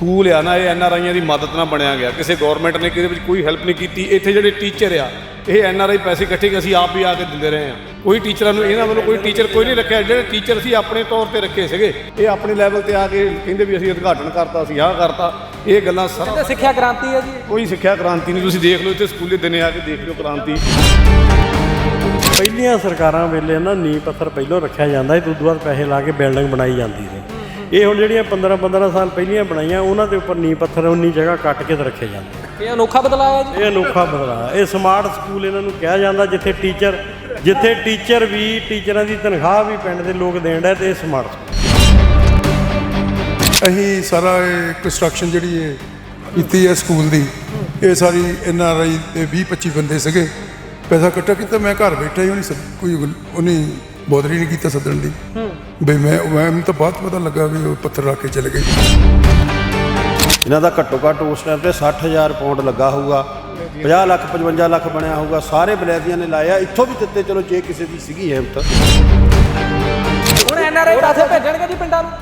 School ਆ ਨਾ ਇਹ ਐਨ ਆਰ ਆਈਆਂ ਦੀ ਮਦਦ ਨਾਲ ਬਣਿਆ ਗਿਆ। ਕਿਸੇ ਗਵਰਨਮੈਂਟ ਨੇ ਕਿਹਦੇ ਵਿੱਚ ਕੋਈ ਹੈਲਪ ਨਹੀਂ ਕੀਤੀ। ਇੱਥੇ ਜਿਹੜੇ ਟੀਚਰ ਆ ਇਹ ਐਨ ਆਰ ਆਈ ਪੈਸੇ ਇਕੱਠੇ ਅਸੀਂ ਆਪ ਵੀ ਆ ਕੇ ਦਿੰਦੇ ਰਹੇ ਆ ਕੋਈ ਟੀਚਰਾਂ ਨੂੰ ਇਹਨਾਂ ਵੱਲੋਂ ਕੋਈ ਟੀਚਰ ਕੋਈ ਨਹੀਂ ਰੱਖਿਆ। ਜਿਹੜੇ ਟੀਚਰ ਅਸੀਂ ਆਪਣੇ ਤੌਰ ਤੇ ਰੱਖੇ ਸੀਗੇ ਇਹ ਆਪਣੇ ਲੈਵਲ ਤੇ ਆ ਕੇ ਕਹਿੰਦੇ ਵੀ ਅਸੀਂ ਉਦਘਾਟਨ ਕਰਤਾ ਅਸੀਂ ਆਹ ਕਰਤਾ। ਇਹ ਗੱਲਾਂ ਸਾਰਾ ਤੇ ਸਿੱਖਿਆ ਕ੍ਰਾਂਤੀ ਹੈ ਜੀ। ਕੋਈ ਸਿੱਖਿਆ ਕ੍ਰਾਂਤੀ ਨਹੀਂ। ਤੁਸੀਂ ਦੇਖ ਲਓ ਇੱਥੇ ਸਕੂਲੇ ਦਿਨੇ ਆ ਕੇ ਦੇਖ ਲਿਓ ਕ੍ਰਾਂਤੀ। ਪਹਿਲੀਆਂ ਸਰਕਾਰਾਂ ਵੇਲੇ ਨਾ ਨੀਂਹ ਪੱਥਰ ਪਹਿਲਾਂ ਰੱਖਿਆ ਜਾਂਦਾ ਸੀ ਤੇ ਉਦੋਂ ਬਾਅਦ ਪੈਸੇ ਲਾ ਕੇ ਬਿਲਡਿੰਗ ਬਣਾਈ ਜਾਂਦੀ ਸੀ। ਇਹ ਹੁਣ ਜਿਹੜੀਆਂ 15 15 ਸਾਲ ਪਹਿਲੀਆਂ ਬਣਾਈਆਂ ਉਹਨਾਂ ਦੇ ਉੱਪਰ ਨੀਂਹ ਪੱਥਰ ਉਨੀ ਜਗ੍ਹਾ ਕੱਟ ਕੇ ਤੇ ਰੱਖੇ ਜਾਂਦੇ ਇਹ ਅਨੋਖਾ ਬਦਲਾਅ ਹੈ ਜੀ? ਇਹ ਅਨੋਖਾ ਬਦਲਾਅ ਇਹ ਸਮਾਰਟ ਸਕੂਲ ਇਹਨਾਂ ਨੂੰ ਕਿਹਾ ਜਾਂਦਾ ਜਿੱਥੇ ਟੀਚਰ ਜਿੱਥੇ ਟੀਚਰ ਵੀ ਟੀਚਰਾਂ ਦੀ ਤਨਖਾਹ ਵੀ ਪਿੰਡ ਦੇ ਲੋਕ ਦੇਣ ਡਏ ਤੇ ਇਹ ਸਮਾਰਟ ਸਕੂਲ ਅਸੀਂ ਸਾਰਾ ਇਹ ਕੰਸਟਰਕਸ਼ਨ ਜਿਹੜੀ ਹੈ ਕੀਤੀ ਹੈ ਸਕੂਲ ਦੀ ਇਹ ਸਾਰੀ ਐਨ ਆਰ ਆਈ ਦੇ 20 25 ਬੰਦੇ ਸੀਗੇ। ਪੈਸਾ ਇਕੱਠਾ ਕੀਤਾ ਮੈਂ ਘਰ ਬੈਠਾ ਹੀ ਉਹਨੇ ਕੋਈ ਉਹਨੇ ਬੋਦਰੀ ਨਹੀਂ ਕੀਤਾ ਸੱਦਣ ਦੀ ਬਈ ਮੈਂ ਮੈਨੂੰ ਤਾਂ ਬਾਅਦ ਪਤਾ ਲੱਗਾ ਵੀ ਉਹ ਪੱਥਰ ਰੱਖ ਕੇ ਚਲੇ ਗਏ। ਇਹਨਾਂ ਦਾ ਘੱਟੋ ਘੱਟ ਉਸ ਟਾਈਮ ਤੇ 60000 ਪਾਉਂਡ ਲੱਗਾ ਹੋਊਗਾ 50 ਲੱਖ 55 ਲੱਖ ਬਣਿਆ ਹੋਊਗਾ। ਸਾਰੇ ਬਲੈਤੀਆਂ ਨੇ ਲਾਇਆ ਇੱਥੋਂ ਵੀ ਦਿੱਤੇ ਚਲੋ ਜੇ ਕਿਸੇ ਦੀ ਸੀਗੀ ਹਿੰਮਤ ਹੁਣ ਐਨਆਰਆਈ ਪੈਸੇ ਭੇਜਣਗੇ ਜੀ ਪਿੰਡਾਂ ਨੂੰ?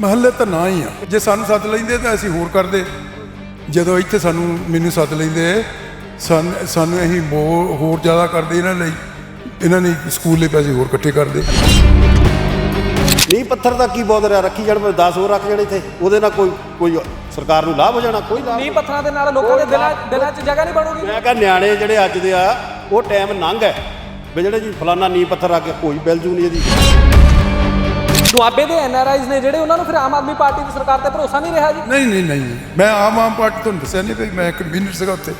ਮਹੱਲੇ ਤਾਂ ਨਾ ਹੀ ਆ। ਜੇ ਸਾਨੂੰ ਸੱਦ ਲੈਂਦੇ ਤਾਂ ਅਸੀਂ ਹੋਰ ਕਰਦੇ। ਜਦੋਂ ਇੱਥੇ ਸਾਨੂੰ ਮੈਨੂੰ ਸੱਦ ਲੈਂਦੇ ਸਾਨੂੰ ਸਾਨੂੰ ਅਸੀਂ ਹੋਰ ਜ਼ਿਆਦਾ ਕਰਦੇ ਇਹਨਾਂ ਲਈ। ਇਹਨਾਂ ਨੇ ਸਕੂਲ ਲਈ ਪੈਸੇ ਹੋਰ ਇਕੱਠੇ ਕਰਦੇ ਨਹੀਂ ਪੱਥਰ ਦਾ ਕੀ ਬੋਧ ਰਿਹਾ ਰੱਖੀ ਜਾਣ 10 ਹੋਰ ਰੱਖ ਜਾਣ ਇੱਥੇ। ਉਹਦੇ ਨਾਲ ਕੋਈ ਕੋਈ ਸਰਕਾਰ ਨੂੰ ਲਾਭ ਹੋ ਜਾਣਾ? ਕੋਈ ਲਾਭ ਨੀਂਹ ਪੱਥਰਾਂ ਦੇ ਨਾਲ ਲੋਕਾਂ ਦੇ ਦਿਲਾਂ ਦਿਲਾਂ 'ਚ ਜਗ੍ਹਾ ਨਹੀਂ ਬਣੂਗੀ। ਮੈਂ ਕਿਹਾ ਨਿਆਣੇ ਜਿਹੜੇ ਅੱਜ ਦੇ ਆ ਉਹ ਟਾਈਮ ਲੰਘ ਹੈ। ਵੀ ਜਿਹੜੇ ਜੀ ਫਲਾਨਾ ਨੀ ਪੱਥਰ ਆ ਕੇ ਕੋਈ ਬਿਲ ਜੂ ਨਹੀਂ ਇਹਦੀ। ਦੁਆਬੇ ਦੇ ਐਨਆਰਆਈਜ਼ ਨੇ ਜਿਹੜੇ ਉਹਨਾਂ ਨੂੰ ਫਿਰ ਆਮ ਆਦਮੀ ਪਾਰਟੀ ਦੀ ਸਰਕਾਰ ਤੇ ਭਰੋਸਾ ਨਹੀਂ ਰਿਹਾ ਜੀ? ਨਹੀਂ ਨਹੀਂ ਨਹੀਂ। ਮੈਂ ਆਮ ਆਮ ਪਾਰਟੀ ਤੁਹਾਨੂੰ ਦੱਸਿਆ ਨਹੀਂ ਵੀ ਮੈਂ ਕਨਵੀਨਰ ਸੀਗਾ ਉੱਥੇ।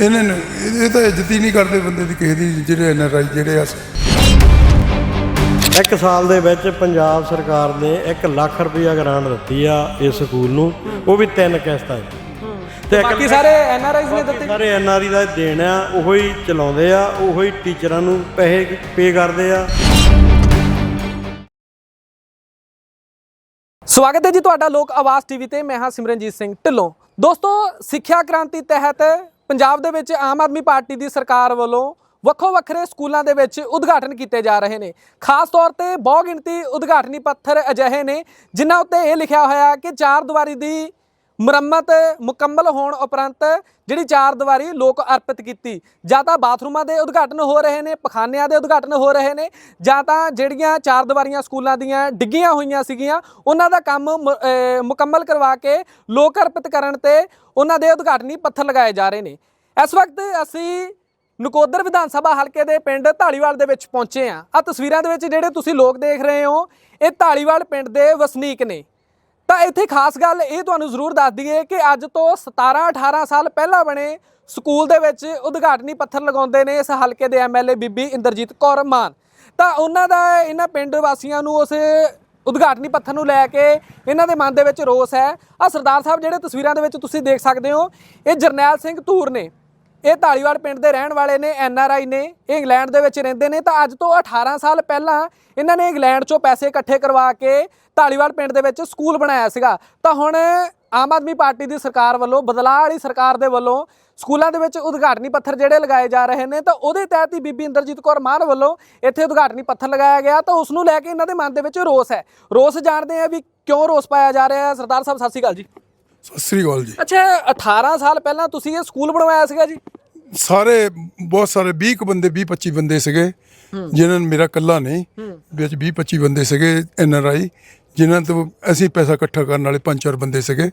ਇਹਨਾਂ ਨੇ ਇਹ ਤਾਂ ਇੱਜ਼ਤ ਹੀ ਨਹੀਂ ਕਰਦੇ ਬੰਦੇ ਦੀ ਕਿਸੇ ਦੀ ਜਿਹੜੇ ਐਨ ਆਰ ਆਈ ਜਿਹੜੇ ਆ। ਇੱਕ ਸਾਲ ਦੇ ਵਿੱਚ ਪੰਜਾਬ ਸਰਕਾਰ ਨੇ 1 ਲੱਖ ਰੁਪਇਆ ਗ੍ਰਾਂਟ ਦਿੱਤੀ ਆ ਇਸ ਸਕੂਲ ਨੂੰ ਉਹ ਵੀ ਤਿੰਨ ਕਿਸ਼ਤਾਂ 'ਚ ਤੇ ਇੱਕ ਬਾਕੀ ਸਾਰੇ ਐਨਆਰਆਈਜ਼ ਨੇ ਦਿੱਤੇ? ਸਾਰੇ ਐਨਆਰਈ ਦਾ ਦੇਣ ਆ ਉਹੋ ਹੀ ਚਲਾਉਂਦੇ ਆ ਉਹੋ ਹੀ ਟੀਚਰਾਂ ਨੂੰ ਪੈਸੇ ਪੇ ਕਰਦੇ ਆ। ਸਵਾਗਤ ਹੈ ਜੀ ਤੁਹਾਡਾ ਲੋਕ ਆਵਾਜ਼ ਟੀਵੀ ਤੇ ਮੈਂ ਹਾਂ ਸਿਮਰਨਜੀਤ ਸਿੰਘ ਢਿੱਲੋਂ। ਦੋਸਤੋ ਸਿੱਖਿਆ ਕ੍ਰਾਂਤੀ ਤਹਿਤ ਪੰਜਾਬ ਦੇ ਵਿੱਚ ਆਮ ਆਦਮੀ ਪਾਰਟੀ ਦੀ ਸਰਕਾਰ ਵੱਲੋਂ ਵੱਖੋ ਵੱਖਰੇ ਸਕੂਲਾਂ ਦੇ ਵਿੱਚ ਉਦਘਾਟਨ ਕੀਤੇ ਜਾ ਰਹੇ ਨੇ। ਖਾਸ ਤੌਰ ਤੇ ਬਹੁ ਗਿਣਤੀ ਉਦਘਾਟਨੀ ਪੱਥਰ ਅਜਿਹੇ ਨੇ, ਜਿਨ੍ਹਾਂ ਉੱਤੇ ਇਹ ਲਿਖਿਆ ਹੋਇਆ ਕਿ ਚਾਰ ਦੀਵਾਰੀ ਦੀ ਮੁਰੰਮਤ ਮੁਕੰਮਲ ਹੋਣ ਉਪਰੰਤ ਜਿਹੜੀ ਚਾਰ ਦੀਵਾਰੀ ਲੋਕ ਅਰਪਿਤ ਕੀਤੀ। ਜਾਂ ਤਾਂ ਬਾਥਰੂਮਾਂ ਦੇ ਉਦਘਾਟਨ ਹੋ ਰਹੇ ਨੇ, ਪਖਾਨਿਆਂ ਦੇ ਉਦਘਾਟਨ ਹੋ ਰਹੇ ਨੇ, ਜਾਂ ਤਾਂ ਜਿਹੜੀਆਂ ਚਾਰ ਦੀਵਾਰੀਆਂ ਸਕੂਲਾਂ ਦੀਆਂ ਡਿੱਗੀਆਂ ਹੋਈਆਂ ਸੀਗੀਆਂ, ਉਹਨਾਂ ਦਾ ਕੰਮ ਮੁ- ਮੁਕੰਮਲ ਕਰਵਾ ਕੇ ਲੋਕ ਅਰਪਿਤ ਕਰਨ ਤੇ ਉਹਨਾਂ ਦੇ ਉਦਘਾਟਨੀ ਪੱਥਰ ਲਗਾਏ ਜਾ ਰਹੇ ਨੇ। ਇਸ ਵਕਤ ਅਸੀਂ ਨਕੋਦਰ ਵਿਧਾਨ ਸਭਾ ਹਲਕੇ ਦੇ ਪਿੰਡ ਢਾਲੀਵਾਲ ਦੇ ਵਿੱਚ ਪਹੁੰਚੇ ਆ ਆ ਤਸਵੀਰਾਂ ਦੇ ਵਿੱਚ ਜਿਹੜੇ ਤੁਸੀਂ ਲੋਕ ਦੇਖ ਰਹੇ ਹੋ, ਇਹ ਢਾਲੀਵਾਲ ਪਿੰਡ ਦੇ ਵਸਨੀਕ ਨੇ। ਤਾਂ ਇੱਥੇ ਖਾਸ ਗੱਲ ਇਹ ਤੁਹਾਨੂੰ ਜ਼ਰੂਰ ਦੱਸ ਦਈਏ ਕਿ ਅੱਜ ਤੋਂ 17 18 ਸਾਲ ਪਹਿਲਾਂ ਬਣੇ ਸਕੂਲ ਦੇ ਵਿੱਚ ਉਦਘਾਟਨੀ ਪੱਥਰ ਲਗਾਉਂਦੇ ਨੇ ਇਸ ਹਲਕੇ ਦੇ ਐਮਐਲਏ ਬੀਬੀ ਇੰਦਰਜੀਤ ਕੌਰ ਮਾਨ। ਤਾਂ ਉਹਨਾਂ ਦਾ ਇਹਨਾਂ ਪਿੰਡ ਵਾਸੀਆਂ ਨੂੰ ਉਸ ਉਦਘਾਟਨੀ ਪੱਥਰ ਨੂੰ ਲੈ ਕੇ ਇਹਨਾਂ ਦੇ ਮਨ ਦੇ ਵਿੱਚ ਰੋਸ ਹੈ। ਆ ਸਰਦਾਰ ਸਾਹਿਬ, ਜਿਹੜੇ ਤਸਵੀਰਾਂ ਦੇ ਵਿੱਚ ਤੁਸੀਂ ਦੇਖ ਸਕਦੇ ਹੋ, ਇਹ ਜਰਨੈਲ ਸਿੰਘ ਧੂਰ ਨੇ। ਇਹ ਢਾਲੀਵਾਲ ਪਿੰਡ ਦੇ ਰਹਿਣ ਵਾਲੇ ਨੇ, ਐਨ ਆਰ ਆਈ ਨੇ। ਇਹ ਇੰਗਲੈਂਡ ਦੇ ਵਿੱਚ ਰਹਿੰਦੇ ਨੇ। ਤਾਂ ਅੱਜ ਤੋਂ 18 ਸਾਲ ਪਹਿਲਾਂ ਇਹਨਾਂ ਨੇ ਇੰਗਲੈਂਡ 'ਚੋਂ ਪੈਸੇ ਇਕੱਠੇ ਕਰਵਾ ਕੇ ਢਾਲੀਵਾਲ ਪਿੰਡ ਦੇ ਵਿੱਚ ਸਕੂਲ ਬਣਾਇਆ ਸੀਗਾ। ਤਾਂ ਹੁਣ ਆਮ ਆਦਮੀ ਪਾਰਟੀ ਦੀ ਸਰਕਾਰ ਵੱਲੋਂ, ਬਦਲਾਅ ਵਾਲੀ ਸਰਕਾਰ ਦੇ ਵੱਲੋਂ ਸਕੂਲਾਂ ਦੇ ਵਿੱਚ ਉਦਘਾਟਨੀ ਪੱਥਰ ਜਿਹੜੇ ਲਗਾਏ ਜਾ ਰਹੇ ਨੇ ਤਾਂ ਉਹਦੇ ਤਹਿਤ ਹੀ ਬੀਬੀ ਇੰਦਰਜੀਤ ਕੌਰ ਮਾਨ ਵੱਲੋਂ ਇੱਥੇ ਉਦਘਾਟਨੀ ਪੱਥਰ ਲਗਾਇਆ ਗਿਆ ਤਾਂ ਉਸ ਨੂੰ ਲੈ ਕੇ ਇਹਨਾਂ ਦੇ ਮਨ ਦੇ ਵਿੱਚ ਰੋਸ ਹੈ। ਰੋਸ ਜਾਣਦੇ ਆ ਵੀ ਕਿਉਂ ਰੋਸ ਪਾਇਆ ਜਾ ਰਿਹਾ ਹੈ? ਸਰਦਾਰ ਸਾਹਿਬ ਸਤਿ ਸ਼੍ਰੀ ਅਕਾਲ ਜੀ। ਸਤਿ ਸ੍ਰੀ ਅਕਾਲ ਜੀ। ਅੱਛਾ 18 ਸਾਲ ਪਹਿਲਾਂ ਤੁਸੀਂ ਇਹ ਸਕੂਲ ਬਣਵਾਇਆ ਸੀਗਾ ਜੀ? ਸਾਰੇ ਬਹੁਤ ਸਾਰੇ 20 ਕੁ ਬੰਦੇ 20 25 ਬੰਦੇ ਸੀਗੇ ਜਿਨ੍ਹਾਂ ਨੇ ਮੇਰਾ ਕੱਲਾ ਨਹੀਂ ਵਿੱਚ 20 25 ਬੰਦੇ ਸੀਗੇ ਐਨ ਆਰ ਆਈ ਜਿਨ੍ਹਾਂ ਤੋਂ ਅਸੀਂ ਪੈਸਾ ਇਕੱਠਾ ਕਰਨ ਵਾਲੇ ਪੰਜ ਚਾਰ ਬੰਦੇ ਸੀਗੇ।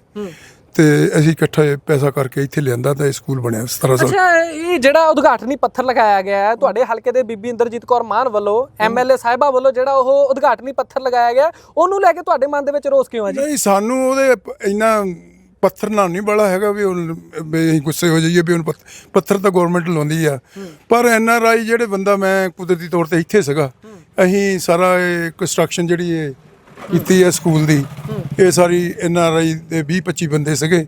ਤੇ ਅਸੀਂ ਇਕੱਠਾ ਪੈਸਾ ਕਰਕੇ ਇੱਥੇ ਲਿਆਂਦਾ ਤਾਂ ਇਹ ਸਕੂਲ ਬਣਿਆ 17 ਸਾਲ ਅੱਛਾ ਇਹ ਜਿਹੜਾ ਉਦਘਾਟਨੀ ਪੱਥਰ ਲਗਾਇਆ ਗਿਆ ਹੈ ਤੁਹਾਡੇ ਹਲਕੇ ਦੇ ਬੀਬੀ ਇੰਦਰਜੀਤ ਕੌਰ ਮਾਨ ਵੱਲੋਂ ਐਮਐਲਏ ਸਾਹਿਬਾ ਵੱਲੋਂ ਜਿਹੜਾ ਉਹ ਉਦਘਾਟਨੀ ਪੱਥਰ ਲਗਾਇਆ ਗਿਆ ਉਹਨੂੰ ਲੈ ਕੇ ਤੁਹਾਡੇ ਮਨ ਦੇ ਵਿੱਚ ਰੋਸ ਕਿਉਂ ਹੈ ਜੀ? ਨਹੀਂ ਸਾਨੂੰ ਉਹਦੇ ਪ- ਇੰਨਾ ਪੱਥਰ ਨਾਲ ਨਹੀਂ ਬੜਾ ਹੈਗਾ ਵੀ ਉਹ ਵੀ ਅਸੀਂ ਗੁੱਸੇ ਹੋ ਜਾਈਏ ਵੀ ਪੱਥ- ਪੱਥਰ ਤਾਂ ਗਵਰਨਮੈਂਟ ਲਾਉਂਦੀ ਆ। ਪਰ ਐਨ ਆਰ ਆਈ ਜਿਹੜੇ ਬੰਦਾ ਮੈਂ ਕੁਦਰਤੀ ਤੌਰ ਤੇ ਇੱਥੇ ਸੀਗਾ ਅਸੀਂ ਸਾਰਾ ਇਹ ਕੰਸਟਰਕਸ਼ਨ ਜਿਹੜੀ ਇਹ ਕੀਤੀ ਹੈ ਸਕੂਲ ਦੀ। ਇਹ ਸਾਰੀ ਐਨ ਆਰ ਆਈ ਦੇ 20 25 ਬੰਦੇ ਸੀਗੇ।